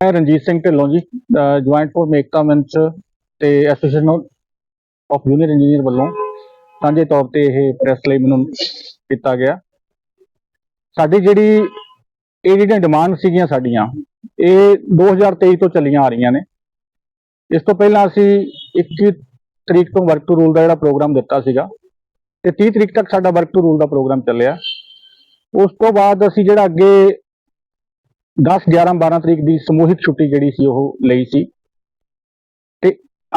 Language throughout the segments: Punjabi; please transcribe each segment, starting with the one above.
ਮੈਂ ਰਣਜੀਤ ਸਿੰਘ ਢਿੱਲੋਂ ਜੀ ਜੁਆਇੰਟ ਫੋਰ ਮੇਕਤਾ ਮੰਚ ਤੇ ਐਸੋਸੀਏਸ਼ਨ ਆਫ ਜੂਨੀਅਰ ਇੰਜੀਨੀਅਰ ਵੱਲੋਂ ਸਾਂਝੇ ਤੌਰ ਤੇ ਇਹ ਪ੍ਰੈਸ ਲਈ ਮੈਨੂੰ ਕੀਤਾ ਗਿਆ। ਸਾਡੀ ਜਿਹੜੀ ਇਹ ਜਿਹੜੀਆਂ ਡਿਮਾਂਡ ਸੀਗੀਆਂ ਸਾਡੀਆਂ, ਇਹ 2023 ਤੋਂ ਚੱਲੀਆਂ ਆ ਰਹੀਆਂ ਨੇ। ਇਸ ਤੋਂ ਪਹਿਲਾਂ ਅਸੀਂ 21 ਤਰੀਕ ਤੋਂ ਵਰਕ ਟੂ ਰੂਲ ਦਾ ਜਿਹੜਾ ਪ੍ਰੋਗਰਾਮ ਦਿੱਤਾ ਸੀਗਾ, ਤੇ 30 ਤਰੀਕ ਤੱਕ ਸਾਡਾ ਵਰਕ ਟੂ ਰੂਲ ਦਾ ਪ੍ਰੋਗਰਾਮ ਚੱਲਿਆ। ਉਸ ਤੋਂ ਬਾਅਦ ਅਸੀਂ ਜਿਹੜਾ ਅੱਗੇ 10 11 12 ਤਰੀਕ ਦੀ ਸਮੂਹਿਕ ਛੁੱਟੀ ਜਿਹੜੀ ਸੀ ਉਹ ਲਈ ਸੀ। ਤੇ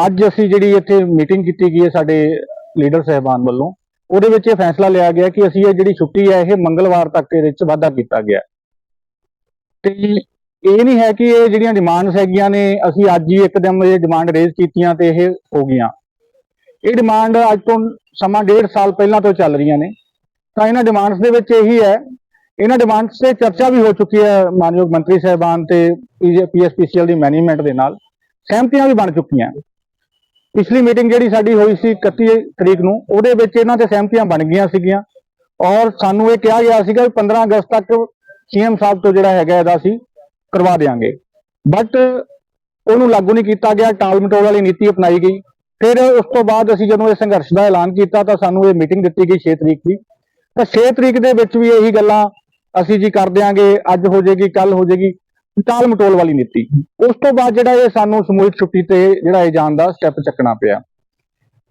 ਅੱਜ ਅਸੀਂ ਜਿਹੜੀ ਇੱਥੇ ਮੀਟਿੰਗ ਕੀਤੀ ਗਈ ਹੈ ਸਾਡੇ ਲੀਡਰ ਸਹਿਬਾਨ ਵੱਲੋਂ, ਉਹਦੇ ਵਿੱਚ ਇਹ ਫੈਸਲਾ ਲਿਆ ਗਿਆ ਕਿ ਅਸੀਂ ਇਹ ਜਿਹੜੀ ਛੁੱਟੀ ਹੈ ਇਹ ਮੰਗਲਵਾਰ ਤੱਕ ਇਹਦੇ ਵਿੱਚ ਵਾਧਾ ਕੀਤਾ ਗਿਆ। ਤੇ ਇਹ ਨਹੀਂ ਹੈ ਕਿ ਇਹ ਜਿਹੜੀਆਂ ਡਿਮਾਂਡਸ ਹੈਗੀਆਂ ਨੇ, ਅਸੀਂ ਅੱਜ ਹੀ ਇੱਕਦਮ ਇਹ ਡਿਮਾਂਡ ਰੇਜ਼ ਕੀਤੀਆਂ ਤੇ ਇਹ ਹੋ ਗਈਆਂ। ਇਹ ਡਿਮਾਂਡ ਅੱਜ ਤੋਂ ਸਮਾਂ ਡੇਢ ਸਾਲ ਪਹਿਲਾਂ ਤੋਂ ਚੱਲ ਰਹੀਆਂ ਨੇ। ਤਾਂ ਇਹਨਾਂ ਡਿਮਾਂਡਸ ਦੇ ਵਿੱਚ ਇਹੀ ਹੈ ਇਹਨਾਂ ਡਿਮਾਂਡਸ ਤੇ ਚਰਚਾ ਵੀ ਹੋ ਚੁੱਕੀ ਹੈ ਮਾਨਯੋਗ ਮੰਤਰੀ ਸਾਹਿਬਾਨ ਤੇ ਪੀਐਸਪੀਸੀਐਲ ਦੀ ਮੈਨੇਜਮੈਂਟ ਦੇ ਨਾਲ। ਸਹਿਮਤੀਆਂ ਵੀ ਬਣ ਚੁੱਕੀਆਂ। ਪਿਛਲੀ ਮੀਟਿੰਗ ਜਿਹੜੀ ਸਾਡੀ ਹੋਈ ਸੀ 31 ਤਰੀਕ ਨੂੰ, ਉਹਦੇ ਵਿੱਚ ਇਹਨਾਂ ਤੇ ਸਹਿਮਤੀਆਂ ਬਣ ਗਈਆਂ ਸੀਗੀਆਂ। ਔਰ ਸਾਨੂੰ ਇਹ ਕਿਹਾ ਗਿਆ ਸੀਗਾ ਵੀ 15 ਅਗਸਤ ਤੱਕ ਸੀਐਮ ਸਾਹਿਬ ਤੋਂ ਜਿਹੜਾ ਹੈਗਾ ਇਹਦਾ ਅਸੀਂ ਕਰਵਾ ਦੇਵਾਂਗੇ ਬਟ ਉਹਨੂੰ ਲਾਗੂ ਨਹੀਂ ਕੀਤਾ ਗਿਆ, ਟਾਲ ਮਟੋਲ ਵਾਲੀ ਨੀਤੀ ਅਪਣਾਈ ਗਈ। ਫਿਰ ਉਸ ਤੋਂ ਬਾਅਦ ਅਸੀਂ ਜਦੋਂ ਇਹ ਸੰਘਰਸ਼ ਦਾ ਐਲਾਨ ਕੀਤਾ ਤਾਂ ਸਾਨੂੰ ਇਹ ਮੀਟਿੰਗ ਦਿੱਤੀ ਗਈ 6 ਤਰੀਕ ਦੀ। ਤਾਂ 6 ਤਰੀਕ ਦੇ ਵਿੱਚ ਵੀ ਇਹੀ ਗੱਲਾਂ ਅਸੀਂ ਜੀ ਕਰ ਦਿਆਂਗੇ, ਅੱਜ ਹੋ ਜਾਏਗੀ ਕੱਲ ਹੋ ਜਾਏਗੀ, ਟਾਲ ਮਟੋਲ ਵਾਲੀ ਨੀਤੀ। ਉਸ ਤੋਂ ਬਾਅਦ ਜਿਹੜਾ ਇਹ ਸਾਨੂੰ ਸਮੂਹਿਕ ਛੁੱਟੀ ਤੇ ਜਿਹੜਾ ਇਹ ਜਾਣ ਦਾ ਸਟੈਪ ਚੱਕਣਾ ਪਿਆ।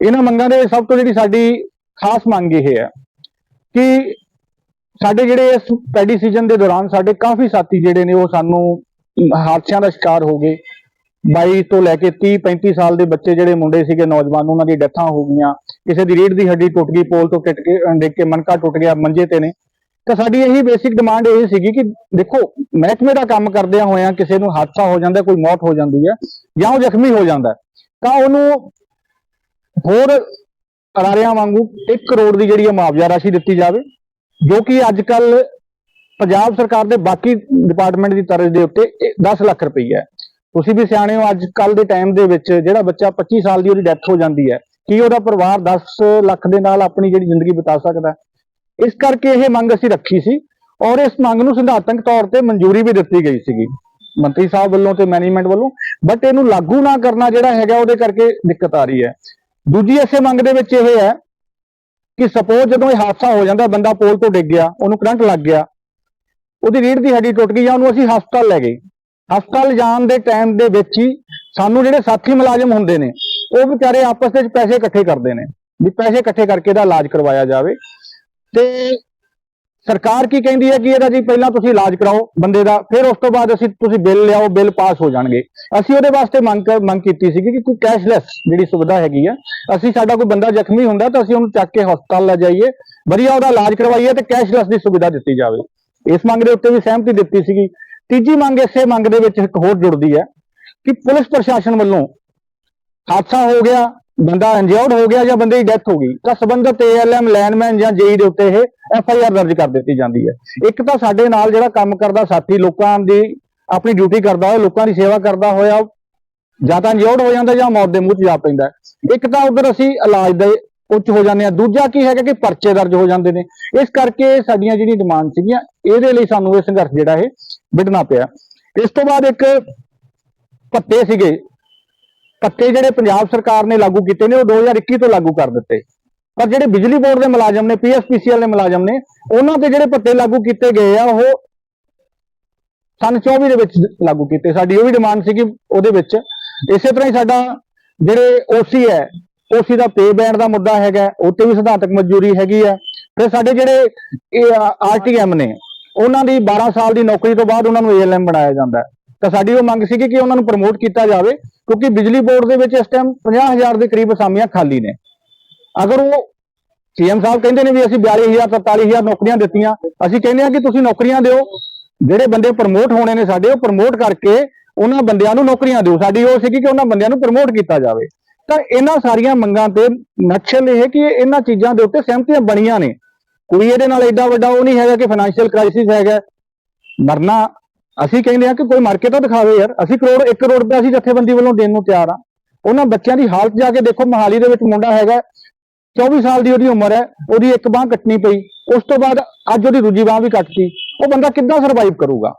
ਇਹਨਾਂ ਮੰਗਾਂ ਦੇ ਸਭ ਤੋਂ ਜਿਹੜੀ ਸਾਡੀ ਖਾਸ ਮੰਗ ਇਹ ਹੈ ਕਿ ਸਾਡੇ ਜਿਹੜੇ ਇਸ ਪੈਡੀ ਸੀਜ਼ਨ ਦੇ ਦੌਰਾਨ ਸਾਡੇ ਕਾਫੀ ਸਾਥੀ ਜਿਹੜੇ ਨੇ ਉਹ ਸਾਨੂੰ ਹਾਦਸਿਆਂ ਦਾ ਸ਼ਿਕਾਰ ਹੋ ਗਏ। 22 ਤੋਂ ਲੈ ਕੇ 30 35 ਸਾਲ ਦੇ ਬੱਚੇ ਜਿਹੜੇ ਮੁੰਡੇ ਸੀਗੇ, ਨੌਜਵਾਨ ਉਹਨਾਂ ਦੀ ਡੈਥਾਂ ਹੋ ਗਈਆਂ। ਕਿਸੇ ਦੀ ਰੀੜ ਦੀ ਹੱਡੀ ਟੁੱਟ ਗਈ, ਪੋਲ ਤੋਂ ਟਿਕ ਕੇ ਡਿੱਗ ਕੇ ਮਨਕਾ ਟੁੱਟ ਗਿਆ, ਮੰਜੇ ਤੇ ਨੇ। ਤਾਂ ਸਾਡੀ ਇਹੀ ਬੇਸਿਕ ਡਿਮਾਂਡ ਇਹ ਸੀਗੀ ਕਿ ਦੇਖੋ, ਮਹਿਕਮੇ ਦਾ ਕੰਮ ਕਰਦਿਆਂ ਹੋਇਆਂ ਕਿਸੇ ਨੂੰ ਹਾਦਸਾ ਹੋ ਜਾਂਦਾ, ਕੋਈ ਮੌਤ ਹੋ ਜਾਂਦੀ ਹੈ ਜਾਂ ਉਹ ਜ਼ਖਮੀ ਹੋ ਜਾਂਦਾ ਤਾਂ ਉਹਨੂੰ ਹੋਰ ਅਰਾਰਿਆਂ ਵਾਂਗੂ 1 ਕਰੋੜ ਦੀ ਜਿਹੜੀ ਹੈ ਮੁਆਵਜ਼ਾ ਰਾਸ਼ੀ ਦਿੱਤੀ ਜਾਵੇ, ਜੋ ਕਿ ਅੱਜ ਕੱਲ ਪੰਜਾਬ ਸਰਕਾਰ ਦੇ ਬਾਕੀ ਡਿਪਾਰਟਮੈਂਟ ਦੀ ਤਰਜ਼ ਦੇ ਉੱਤੇ ਇਹ 10 ਲੱਖ ਰੁਪਈਆ ਹੈ। ਤੁਸੀਂ ਵੀ ਸਿਆਣੇ ਹੋ ਅੱਜ ਕੱਲ ਦੇ ਟਾਈਮ ਦੇ ਵਿੱਚ ਜਿਹੜਾ ਬੱਚਾ 25 ਸਾਲ ਦੀ ਉਹਦੀ ਡੈਥ ਹੋ ਜਾਂਦੀ ਹੈ, ਕੀ ਉਹਦਾ ਪਰਿਵਾਰ 10 ਲੱਖ ਦੇ ਨਾਲ ਆਪਣੀ ਜਿਹੜੀ ਜ਼ਿੰਦਗੀ ਬਿਤਾ ਸਕਦਾ ਇਸ ਕਰਕੇ ਇਹ ਮੰਗ ਅਸੀਂ ਰੱਖੀ ਸੀ ਔਰ ਇਸ ਮੰਗ ਨੂੰ ਸਿਧਾਂਤਕ ਤੌਰ ਤੇ ਮਨਜ਼ੂਰੀ ਵੀ ਦਿੱਤੀ ਗਈ ਸੀਗੀ। ਮੰਤਰੀ ਸਾਹਿਬ ਵੱਲੋਂ ਤੇ ਮੈਨੇਜਮੈਂਟ ਵੱਲੋਂ ਬਟ ਇਹਨੂੰ ਲਾਗੂ ਨਾ ਕਰਨਾ ਜਿਹੜਾ ਹੈਗਾ ਉਹਦੇ ਕਰਕੇ ਦਿੱਕਤ ਆ ਰਹੀ ਹੈ। ਦੂਜੀ ਇਸੇ ਮੰਗ ਦੇ ਵਿੱਚ ਇਹ ਹੈ ਕਿ ਸਪੋਜ਼ ਜਦੋਂ ਇਹ ਹਾਦਸਾ ਹੋ ਜਾਂਦਾ, ਬੰਦਾ ਪੋਲ ਤੋਂ ਡਿੱਗ ਗਿਆ, ਉਹਨੂੰ ਕਰੰਟ ਲੱਗ ਗਿਆ, ਉਹਦੀ ਰੀੜ ਦੀ ਹੱਡੀ ਟੁੱਟ ਗਈ ਜਾਂ ਉਹਨੂੰ ਅਸੀਂ ਹਸਪਤਾਲ ਲੈ ਗਏ। ਹਸਪਤਾਲ ਜਾਣ ਦੇ ਟਾਈਮ ਦੇ ਵਿੱਚ ਹੀ ਸਾਨੂੰ ਜਿਹੜੇ ਸਾਥੀ ਮੁਲਾਜ਼ਮ ਹੁੰਦੇ ਨੇ, ਉਹ ਵਿਚਾਰੇ ਆਪਸ ਵਿੱਚ ਪੈਸੇ ਇਕੱਠੇ ਕਰਦੇ ਨੇ, ਵੀ ਪੈਸੇ ਇਕੱਠੇ ਕਰਕੇ ਇਹਦਾ ਇਲਾਜ ਕਰਵਾਇਆ ਜਾਵੇ। ਤੇ ਸਰਕਾਰ ਕੀ ਕਹਿੰਦੀ ਹੈ ਕਿ ਇਹਦਾ ਜੀ ਪਹਿਲਾਂ ਤੁਸੀਂ ਇਲਾਜ ਕਰਾਓ ਬੰਦੇ ਦਾ, ਫਿਰ ਉਸ ਤੋਂ ਬਾਅਦ ਅਸੀਂ ਤੁਸੀਂ ਬਿੱਲ ਲਿਆਓ, ਬਿੱਲ ਪਾਸ ਹੋ ਜਾਣਗੇ। ਅਸੀਂ ਉਹਦੇ ਵਾਸਤੇ ਮੰਗ ਮੰਗ ਕੀਤੀ ਸੀ ਕਿ ਕੋਈ ਕੈਸ਼ਲੈਸ ਜਿਹੜੀ ਸੁਵਿਧਾ ਹੈਗੀ ਆ, ਅਸੀਂ ਸਾਡਾ ਕੋਈ ਬੰਦਾ ਜ਼ਖਮੀ ਹੁੰਦਾ ਤਾਂ ਅਸੀਂ ਉਹਨੂੰ ਚੱਕ ਕੇ ਹਸਪਤਾਲ ਲੈ ਜਾਈਏ, ਵਧੀਆ ਉਹਦਾ ਇਲਾਜ ਕਰਵਾਈਏ ਤੇ ਕੈਸ਼ਲੈਸ ਦੀ ਸੁਵਿਧਾ ਦਿੱਤੀ ਜਾਵੇ। ਇਸ ਮੰਗ ਦੇ ਉੱਤੇ ਵੀ ਸਹਿਮਤੀ ਦਿੱਤੀ ਸੀਗੀ। ਤੀਜੀ ਮੰਗ ਇਸੇ ਮੰਗ ਦੇ ਵਿੱਚ ਇੱਕ ਹੋਰ ਜੁੜਦੀ ਹੈ ਕਿ ਪੁਲਿਸ ਪ੍ਰਸ਼ਾਸਨ ਵੱਲੋਂ ਹਾਦਸਾ ਹੋ ਗਿਆ ਬੰਦਾ ਇੰਜਰਡ ਹੋ ਗਿਆ ਜਾਂ ਬੰਦੇ ਦੀ ਡੈਥ ਹੋ ਗਈ, ਤਾਂ ਸਬੰਧਤ ਏਐਲਐਮ ਲਾਈਨਮੈਨ ਜਾਂ ਜੇਈ ਦੇ ਉੱਤੇ ਇਹ ਐਫ ਆਈ ਆਰ ਦਰਜ ਕਰ ਦਿੱਤੀ ਜਾਂਦੀ ਹੈ। ਇੱਕ ਤਾਂ ਸਾਡੇ ਨਾਲ ਜਿਹੜਾ ਕੰਮ ਕਰਦਾ ਸਾਥੀ, ਲੋਕਾਂ ਦੀ ਆਪਣੀ ਡਿਊਟੀ ਕਰਦਾ ਹੋਇਆ, ਲੋਕਾਂ ਦੀ ਸੇਵਾ ਕਰਦਾ ਹੋਇਆ, ਜਾਂ ਤਾਂ ਇੰਜਰਡ ਹੋ ਜਾਂਦਾ ਜਾਂ ਮੌਤ ਦੇ ਮੂੰਹ 'ਚ ਜਾ ਪੈਂਦਾ ਇੱਕ ਤਾਂ ਉਧਰ ਅਸੀਂ ਇਲਾਜ ਦੇ ਉੱਚ ਹੋ ਜਾਂਦੇ ਆ ਦੂਜਾ ਕੀ ਹੈਗਾ ਕਿ ਪਰਚੇ ਦਰਜ ਹੋ ਜਾਂਦੇ ਨੇ। ਇਸ ਕਰਕੇ ਸਾਡੀਆਂ ਜਿਹੜੀ ਡਿਮਾਂਡ ਸੀਗੀਆਂ, ਇਹਦੇ ਲਈ ਸਾਨੂੰ ਇਹ ਸੰਘਰਸ਼ ਜਿਹੜਾ ਇਹ ਵਿੱਢਣਾ ਪਿਆ। ਇਸ ਤੋਂ ਬਾਅਦ ਇੱਕ ਭੱਤੇ ਸੀਗੇ ਭੱਤੇ ਜਿਹੜੇ ਪੰਜਾਬ ਸਰਕਾਰ ਨੇ ਲਾਗੂ ਕੀਤੇ ਨੇ, ਉਹ 2021 ਤੋਂ ਲਾਗੂ ਕਰ ਦਿੱਤੇ। ਪਰ ਜਿਹੜੇ ਬਿਜਲੀ ਬੋਰਡ ਦੇ ਮੁਲਾਜ਼ਮ ਨੇ ਪੀਐਸਪੀਸੀਐਲ ਦੇ ਮੁਲਾਜ਼ਮ ਨੇ, ਉਹਨਾਂ ਤੇ ਜਿਹੜੇ ਪੱਤੇ ਲਾਗੂ ਕੀਤੇ ਗਏ ਆ, ਉਹ ਸਨ 24 ਦੇ ਵਿੱਚ ਲਾਗੂ ਕੀਤੇ। ਸਾਡੀ ਉਹ ਵੀ ਡਿਮਾਂਡ ਸੀ ਕਿ ਉਹਦੇ ਵਿੱਚ। ਇਸੇ ਤਰ੍ਹਾਂ ਹੀ ਸਾਡਾ ਜਿਹੜੇ ਓਸੀ ਹੈ ਓਸੀ ਦਾ ਪੇ ਬੈਂਡ ਦਾ ਮੁੱਦਾ ਹੈਗਾ ਉਹ ਤੇ ਵੀ ਸਿਧਾਂਤਕ ਮਨਜ਼ੂਰੀ ਹੈਗੀ ਆ ਫਿਰ ਸਾਡੇ ਜਿਹੜੇ ਆਰਟੀਐਮ ਨੇ, ਉਹਨਾਂ ਦੀ 12 ਸਾਲ ਦੀ ਨੌਕਰੀ ਤੋਂ ਬਾਅਦ ਉਹਨਾਂ ਨੂੰ ਏਐਲਐਮ ਬਣਾਇਆ ਜਾਂਦਾ ਤਾਂ ਸਾਡੀ ਉਹ ਮੰਗ ਸੀਗੀ ਕਿ ਉਹਨਾਂ ਨੂੰ ਪ੍ਰਮੋਟ ਕੀਤਾ ਜਾਵੇ, ਕਿਉਂਕਿ ਬਿਜਲੀ ਬੋਰਡ ਦੇ ਵਿੱਚ ਇਸ ਟਾਈਮ 50000 ਦੇ ਕਰੀਬ ਅਸਾਮੀਆਂ ਖਾਲੀ ਨੇ। ਅਗਰ ਉਹ ਸੀਐਮ ਸਾਹਿਬ ਕਹਿੰਦੇ ਨੇ ਵੀ ਅਸੀਂ 42000 47000 ਨੌਕਰੀਆਂ ਦਿੱਤੀਆਂ, ਅਸੀਂ ਕਹਿੰਦੇ ਹਾਂ ਕਿ ਤੁਸੀਂ ਨੌਕਰੀਆਂ ਦਿਓ। ਜਿਹੜੇ ਬੰਦੇ ਪ੍ਰਮੋਟ ਹੋਣੇ ਨੇ ਸਾਡੇ, ਉਹ ਪ੍ਰਮੋਟ ਕਰਕੇ ਉਹਨਾਂ ਬੰਦਿਆਂ ਨੂੰ ਨੌਕਰੀਆਂ ਦਿਓ। ਸਾਡੀ ਉਹ ਸੀਗੀ ਕਿ ਉਹਨਾਂ ਬੰਦਿਆਂ ਨੂੰ ਪ੍ਰਮੋਟ ਕੀਤਾ ਜਾਵੇ। ਤਾਂ ਇਹਨਾਂ ਸਾਰੀਆਂ ਮੰਗਾਂ ਤੇ ਨਕਸ਼ਲ ਇਹ ਹੈ ਕਿ ਇਹਨਾਂ ਚੀਜ਼ਾਂ ਦੇ ਉੱਤੇ ਸਹਿਮਤੀਆਂ ਬਣੀਆਂ ਨੇ। ਕੋਈ ਇਹਦੇ ਨਾਲ ਐਡਾ ਵੱਡਾ ਉਹ ਨਹੀਂ ਹੈਗਾ ਕਿ ਫਾਈਨੈਂਸ਼ੀਅਲ ਕ੍ਰਾਈਸਿਸ ਹੈਗਾ। ਮਰਨਾ ਅਸੀਂ ਕਹਿੰਦੇ ਆ ਕਿ ਕੋਈ ਮਾਰ ਕੇ ਤਾਂ ਦਿਖਾਵੇ ਯਾਰ। ਅਸੀਂ ਕਰੋੜ 1 ਕਰੋੜ ਰੁਪਏ ਅਸੀਂ ਜਥੇਬੰਦੀ ਵੱਲੋਂ ਦੇਣ ਨੂੰ ਤਿਆਰ ਆ। ਉਹਨਾਂ ਬੱਚਿਆਂ ਦੀ ਹਾਲਤ ਜਾ ਕੇ ਦੇਖੋ, ਮਹਾਲੀ ਦੇ ਵਿੱਚ ਮੁੰਡਾ ਹੈਗਾ 24 ਸਾਲ ਦੀ ਉਹਦੀ ਉਮਰ ਹੈ, ਉਹਦੀ ਇੱਕ ਬਾਹ ਕੱਟਣੀ ਪਈ। ਉਸ ਤੋਂ ਬਾਅਦ ਅੱਜ ਉਹਦੀ ਦੂਜੀ ਬਾਹ ਵੀ ਕੱਟਤੀ ਉਹ ਬੰਦਾ ਕਿੱਦਾਂ ਸਰਵਾਈਵ ਕਰੂਗਾ?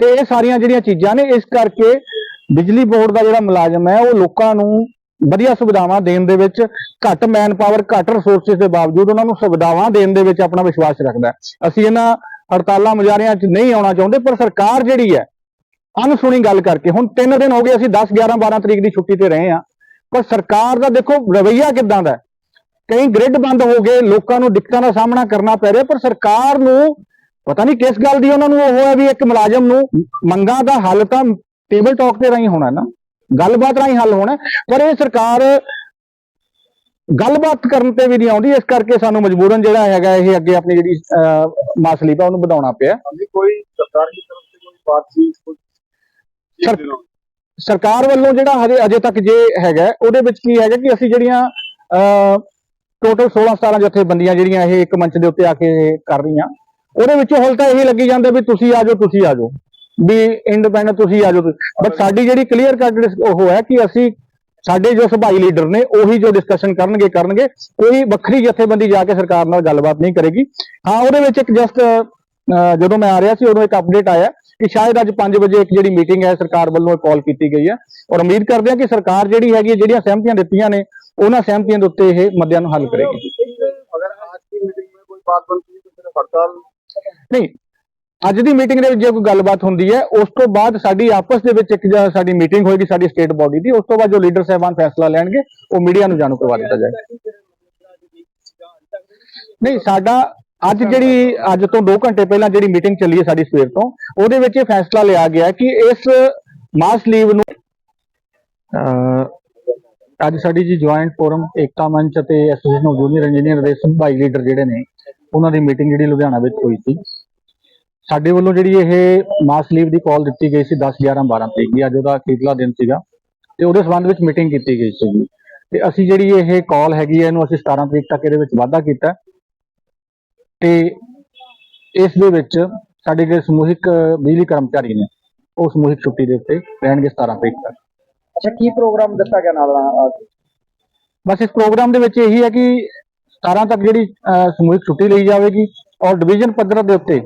ਤੇ ਇਹ ਸਾਰੀਆਂ ਜਿਹੜੀਆਂ ਚੀਜ਼ਾਂ ਨੇ, ਇਸ ਕਰਕੇ ਬਿਜਲੀ ਬੋਰਡ ਦਾ ਜਿਹੜਾ ਮੁਲਾਜ਼ਮ ਹੈ, ਉਹ ਲੋਕਾਂ ਨੂੰ ਵਧੀਆ ਸੁਵਿਧਾਵਾਂ ਦੇਣ ਦੇ ਵਿੱਚ ਘੱਟ ਮੈਨ ਪਾਵਰ ਘੱਟ ਰਿਸੋਰਸਸ ਦੇ ਬਾਵਜੂਦ ਉਹਨਾਂ ਨੂੰ ਸੁਵਿਧਾਵਾਂ ਦੇਣ ਦੇ ਵਿੱਚ ਆਪਣਾ ਵਿਸ਼ਵਾਸ ਰੱਖਦਾ ਅਸੀਂ ਇਹਨਾਂ ਹੜਤਾਲਾਂ ਮੁਜ਼ਾਹਰਿਆਂ 'ਚ ਨਹੀਂ ਆਉਣਾ ਚਾਹੁੰਦੇ, ਪਰ ਸਰਕਾਰ ਜਿਹੜੀ ਹੈ ਅਨਸੁਣੀ ਗੱਲ ਕਰਕੇ, ਹੁਣ 3 ਦਿਨ ਹੋ ਗਏ ਅਸੀਂ 10 11 12 ਤਰੀਕ ਦੀ ਛੁੱਟੀ ਤੇ ਰਹੇ ਆ ਪਰ ਸਰਕਾਰ ਦਾ ਦੇਖੋ ਰਵੱਈਆ ਕਿਦਾਂ ਦਾ ਕਈ ਗ੍ਰਿਡ ਬੰਦ ਹੋ ਗਏ, ਲੋਕਾਂ ਨੂੰ ਦਿੱਕਤਾਂ ਦਾ ਸਾਹਮਣਾ ਕਰਨਾ ਪੈ ਰਿਹਾ, ਪਰ ਸਰਕਾਰ ਨੂੰ ਪਤਾ ਨਹੀਂ ਕਿਸ ਗੱਲ ਦੀ ਉਹਨਾਂ ਨੂੰ ਉਹ ਹੈ ਵੀ ਇੱਕ ਮੁਲਾਜ਼ਮ ਨੂੰ ਮੰਗਾਂ ਦਾ ਹੱਲ ਤਾਂ ਟੇਬਲ ਟਾਕ ਤੇ ਰਾਹੀਂ ਹੋਣਾ ਨਾ, ਗੱਲਬਾਤ ਰਾਹੀਂ ਹੱਲ ਹੋਣਾ ਪਰ ਇਹ ਸਰਕਾਰ ਗੱਲਬਾਤ ਕਰਨ ਤੇ ਵੀ ਨਹੀਂ ਆਉਂਦੀ ਇਸ ਕਰਕੇ ਸਾਨੂੰ ਮਜਬੂਰਨ ਜਿਹੜਾ ਹੈਗਾ ਇਹ ਅੱਗੇ ਆਪਣੀ ਜਿਹੜੀ ਮਾਸਲੀਪ ਆ ਉਹਨੂੰ ਵਧਾਉਣਾ ਪਿਆ। ਸਰਕਾਰ ਵੱਲੋਂ ਜਿਹੜਾ ਹਜੇ ਅਜੇ ਤੱਕ ਜੇ ਹੈਗਾ ਉਹਦੇ ਵਿੱਚ ਕੀ ਹੈਗਾ ਕਿ ਅਸੀਂ ਜਿਹੜੀਆਂ ਟੋਟਲ 16 17 ਜਥੇਬੰਦੀਆਂ ਜਿਹੜੀਆਂ ਇਹ ਇੱਕ ਮੰਚ ਦੇ ਉੱਤੇ ਆ ਕੇ ਕਰ ਰਹੀਆਂ ਉਹਦੇ ਵਿੱਚੋਂ ਹੁਣ ਤਾਂ ਇਹ ਲੱਗੀ ਜਾਂਦਾ ਵੀ ਤੁਸੀਂ ਆ ਜਾਓ ਤੁਸੀਂ ਆ ਜਾਓ। ਵੀ ਇੰਡੀਪੈਂਡੈਂਟ ਤੁਸੀਂ ਆ ਜਾਓ। ਬਟ ਸਾਡੀ ਜਿਹੜੀ ਕਲੀਅਰ ਕੱਟ ਉਹ ਹੈ ਕਿ ਅਸੀਂ ਸਾਡੇ ਜੋ ਸੁਭਾਈ ਲੀਡਰ ਨੇ ਉਹੀ ਜੋ ਡਿਸਕਸ਼ਨ ਕਰਨਗੇ ਕਰਨਗੇ। ਕੋਈ ਵੱਖਰੀ ਜਥੇਬੰਦੀ ਜਾ ਕੇ ਸਰਕਾਰ ਨਾਲ ਗੱਲਬਾਤ ਨਹੀਂ ਕਰੇਗੀ। ਹਾਂ ਉਹਦੇ ਵਿੱਚ ਇੱਕ ਜਸਟ ਜਦੋਂ ਮੈਂ ਆ ਰਿਹਾ ਸੀ ਉਦੋਂ ਇੱਕ ਅਪਡੇਟ ਆਇਆ ਕਿ ਸ਼ਾਇਦ ਅੱਜ 5 ਵਜੇ ਇੱਕ ਜਿਹੜੀ ਮੀਟਿੰਗ ਹੈ ਸਰਕਾਰ ਵੱਲੋਂ ਕਾਲ ਕੀਤੀ ਗਈ ਹੈ। ਔਰ ਉਮੀਦ ਕਰਦੇ ਹਾਂ ਕਿ ਸਰਕਾਰ ਜਿਹੜੀ ਹੈਗੀ ਜਿਹੜੀਆਂ ਸਹਿਮਤੀਆਂ ਦਿੱਤੀਆਂ ਨੇ ਉਹਨਾਂ ਸਹਿਮਤੀਆਂ ਦੇ ਉੱਤੇ ਇਹ ਮੁੱਦਿਆਂ ਨੂੰ ਹੱਲ ਕਰੇਗੀ। ਅਗਰ ਅੱਜ ਦੀ ਮੀਟਿੰਗ ਵਿੱਚ ਕੋਈ ਬਾਤ ਬਣਦੀ ਹੈ ਤਾਂ ਹੜਤਾਲ ਨਹੀਂ ਅੱਜ ਦੀ ਮੀਟਿੰਗ ਦੇ ਵਿੱਚ ਜੇ ਕੋਈ ਗੱਲਬਾਤ ਹੁੰਦੀ ਹੈ, ਉਸ ਤੋਂ ਬਾਅਦ ਸਾਡੀ ਆਪਸ ਦੇ ਵਿੱਚ ਇੱਕ ਸਾਡੀ ਮੀਟਿੰਗ ਹੋਏਗੀ, ਸਾਡੀ ਸਟੇਟ ਬਾਡੀ ਦੀ, ਉਸ ਤੋਂ ਬਾਅਦ ਜੋ ਲੀਡਰ ਸਾਹਿਬਾਨ ਫੈਸਲਾ ਲੈਣਗੇ, ਉਹ ਮੀਡੀਆ ਨੂੰ ਜਾਣੂ ਕਰਵਾ ਦਿੱਤਾ ਜਾਏਗਾ। ਨਹੀਂ, ਸਾਡਾ ਅੱਜ ਜਿਹੜੀ, ਅੱਜ ਤੋਂ 2 ਘੰਟੇ ਪਹਿਲਾਂ ਜਿਹੜੀ ਮੀਟਿੰਗ ਚੱਲੀ ਹੈ ਸਾਡੀ ਸਵੇਰ ਤੋਂ, ਉਹਦੇ ਵਿੱਚ ਇਹ ਫੈਸਲਾ ਲਿਆ ਗਿਆ ਕਿ ਇਸ ਮਾਸ ਲੀਵ ਨੂੰ, ਅਹ, ਅੱਜ ਸਾਡੀ ਜੀ ਜੁਆਇੰਟ ਫੋਰਮ ਏਕਤਾ ਮੰਚ ਅਤੇ ਐਸੋਸੀਏਸ਼ਨ ਆਫ ਜੂਨੀਅਰ ਇੰਜੀਨੀਅਰ ਦੇ ਸੰਭਾਈ ਲੀਡਰ ਜਿਹੜੇ ਨੇ, ਉਹਨਾਂ ਦੀ ਮੀਟਿੰਗ ਜਿਹੜੀ ਲੁਧਿਆਣਾ ਵਿੱਚ ਹੋਈ ਸੀ। ਸਾਡੇ ਵੱਲੋਂ ਜਿਹੜੀ ਇਹ ਮਾਸ ਲੀਵ ਦੀ ਕਾਲ ਦਿੱਤੀ ਗਈ ਸੀ 10 11 12 ਤਰੀਕ ਦੀ ਅੱਜ ਉਹਦਾ ਅਖੀਰਲਾ ਦਿਨ ਸੀਗਾ ਤੇ ਉਹਦੇ ਸੰਬੰਧ ਵਿੱਚ ਮੀਟਿੰਗ ਕੀਤੀ ਗਈ ਸੀ। ਤੇ ਅਸੀਂ ਜਿਹੜੀ ਇਹ ਕਾਲ ਹੈਗੀ ਹੈ ਇਹਨੂੰ ਅਸੀਂ 17 ਤਰੀਕ ਤੱਕ ਇਹਦੇ ਵਿੱਚ ਵਾਧਾ ਕੀਤਾ। ਤੇ ਇਸ ਦੇ ਵਿੱਚ ਸਾਡੇ ਜਿਹੜੇ ਸਮੂਹਿਕ ਬਿਜਲੀ ਕਰਮਚਾਰੀ ਨੇ ਉਹ ਸਮੂਹਿਕ ਛੁੱਟੀ ਦੇ ਉੱਤੇ ਰਹਿਣਗੇ 17 ਤਰੀਕ ਤੱਕ। ਅੱਛਾ ਕੀ ਪ੍ਰੋਗਰਾਮ ਦਿੱਤਾ ਗਿਆ ਨਾਲ ਬਸ ਇਸ ਪ੍ਰੋਗਰਾਮ ਦੇ ਵਿੱਚ ਇਹੀ ਹੈ ਕਿ 17 ਤੱਕ ਜਿਹੜੀ ਸਮੂਹਿਕ ਛੁੱਟੀ ਲਈ ਜਾਵੇਗੀ ਔਰ ਡਿਵੀਜ਼ਨ ਪੱਧਰ ਦੇ ਉੱਤੇ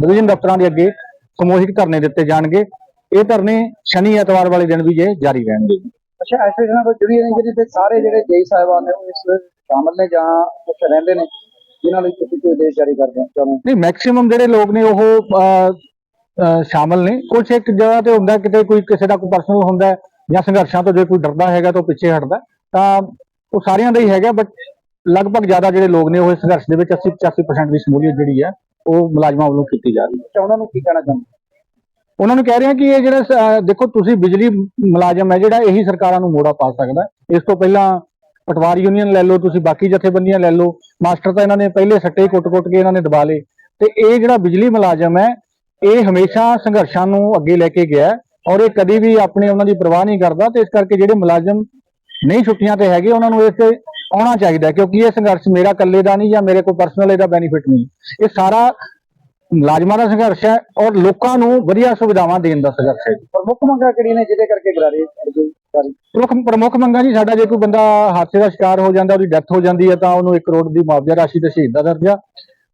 ਡਿਵੀਜ਼ਨ ਦਫ਼ਤਰਾਂ ਦੇ ਅੱਗੇ ਸਮੂਹਿਕ ਧਰਨੇ ਦਿੱਤੇ ਜਾਣਗੇ। ਇਹ ਧਰਨੇ ਸ਼ਨੀ ਐਤਵਾਰ ਵਾਲੇ ਦਿਨ ਵੀ ਜੇ ਜਾਰੀ ਰਹਿਣਗੇ। ਅੱਛਾ ਐਸੋਸੀਏਸ਼ਨ ਆਫ ਜੂਨੀਅਰ ਇੰਜੀਨੀਅਰ ਦੇ ਸਾਰੇ ਜਿਹੜੇ ਜੇਈ ਸਾਹਿਬਾਨ ਨੇ ਉਹ ਇਸ ਸ਼ਾਮਲ ਨੇ ਜਾਂ ਉੱਥੇ ਰਹਿੰਦੇ ਨੇ ਜਿਨ੍ਹਾਂ ਲਈ ਤੁਸੀਂ ਕੋਈ ਆਦੇਸ਼ ਜਾਰੀ ਕਰਦੇ ਹੋ ਨਹੀਂ ਮੈਕਸਿਮਮ ਜਿਹੜੇ ਲੋਕ ਨੇ ਉਹ ਸ਼ਾਮਲ ਨੇ। ਕੁਝ ਇੱਕ ਜਗ੍ਹਾ ਤੇ ਹੁੰਦਾ ਕਿਤੇ ਕੋਈ ਕਿਸੇ ਦਾ ਕੋਈ ਪਰਸਨਲ ਹੁੰਦਾ ਜਾਂ ਸੰਘਰਸ਼ਾਂ ਤੋਂ ਜੇ ਕੋਈ ਡਰਦਾ ਹੈਗਾ ਤਾਂ ਉਹ ਪਿੱਛੇ ਹਟਦਾ ਤਾਂ ਉਹ ਸਾਰਿਆਂ ਦਾ ਹੀ ਹੈਗਾ ਬਟ ਲਗਭਗ ਜ਼ਿਆਦਾ ਜਿਹੜੇ ਲੋਕ ਨੇ ਉਹ ਇਸ ਸੰਘਰਸ਼ ਦੇ ਵਿੱਚ 80 85% ਦੀ ਸ਼ਮੂਲੀਅਤ ਜਿਹੜੀ ਹੈ ਉਹ ਮੁਲਾਜ਼ਮਾਂ ਵੱਲੋਂ ਕੀਤੀ ਜਾ ਰਹੀ ਹੈ। ਅੱਛਾ ਉਹਨਾਂ ਨੂੰ ਕੀ ਕਹਿਣਾ ਚਾਹੁੰਦੇ ਉਹਨਾਂ ਨੂੰ ਕਹਿ ਰਹੇ ਹਾਂ ਕਿ ਇਹ ਜਿਹੜਾ ਦੇਖੋ ਤੁਸੀਂ ਬਿਜਲੀ ਮੁਲਾਜ਼ਮ ਹੈ ਜਿਹੜਾ ਇਹੀ ਸਰਕਾਰਾਂ ਨੂੰ ਮੋੜਾ ਪਾ ਸਕਦਾ। ਇਸ ਤੋਂ ਪਹਿਲਾਂ ਪਟਵਾਰ ਯੂਨੀਅਨ ਲੈ ਲਓ ਤੁਸੀਂ ਬਾਕੀ ਜਥੇਬੰਦੀਆਂ ਲੈ ਲਓ। ਮਾਸਟਰ ਤਾਂ ਇਹਨਾਂ ਨੇ ਪਹਿਲੇ ਸੱਟੇ ਕੁੱਟ-ਕੁੱਟ ਕੇ ਇਹਨਾਂ ਨੇ ਦਬਾ ਲਏ। ਤੇ ਇਹ ਜਿਹੜਾ ਬਿਜਲੀ ਮੁਲਾਜ਼ਮ ਹੈ ਇਹ ਹਮੇਸ਼ਾ ਸੰਘਰਸ਼ਾਂ ਨੂੰ ਅੱਗੇ ਲੈ ਕੇ ਗਿਆ ਔਰ ਇਹ ਕਦੀ ਵੀ ਆਪਣੇ ਉਹਨਾਂ ਦੀ ਪਰਵਾਹ ਨਹੀਂ ਕਰਦਾ ਤੇ ਇਸ ਕਰਕੇ ਜਿਹੜੇ ਮੁਲਾਜ਼ਮ ਨਹੀਂ ਛੁੱਟੀਆਂ ਤੇ ਹੈਗੇ ਉਹਨਾਂ ਨੂੰ ਇਸ ਤੇ ਆਉਣਾ ਚਾਹੀਦਾ ਕਿਉਂਕਿ ਇਹ ਸੰਘਰਸ਼ ਮੇਰਾ ਇਕੱਲੇ ਦਾ ਨਹੀਂ ਜਾਂ ਮੇਰੇ ਕੋਲ ਪਰਸਨਲ ਇਹਦਾ ਬੈਨੀਫਿਟ ਨਹੀਂ। ਇਹ ਸਾਰਾ ਮੁਲਾਜ਼ਮਾਂ ਦਾ ਸੰਘਰਸ਼ ਹੈ ਔਰ ਲੋਕਾਂ ਨੂੰ ਵਧੀਆ ਸੁਵਿਧਾਵਾਂ ਦੇਣ ਦਾ ਸੰਘਰਸ਼ ਹੈ ਪ੍ਰਮੁੱਖ ਮੰਗਾਂ ਕਿਹੜੀਆਂ ਨੇ ਜਿਹਦੇ ਕਰਕੇ ਗਰਾਰੇ ਪ੍ਰਮੁੱਖ ਪ੍ਰਮੁੱਖ ਮੰਗਾਂ ਜੀ ਸਾਡਾ ਜੇ ਕੋਈ ਬੰਦਾ ਹਾਦਸੇ ਦਾ ਸ਼ਿਕਾਰ ਹੋ ਜਾਂਦਾ ਉਹਦੀ ਡੈਥ ਹੋ ਜਾਂਦੀ ਹੈ ਤਾਂ ਉਹਨੂੰ 1 ਕਰੋੜ ਦੀ ਮੁਆਵਜ਼ਾ ਰਾਸ਼ੀ ਤੇ ਸ਼ਹੀਦ ਦਾ ਦਰਜਾ।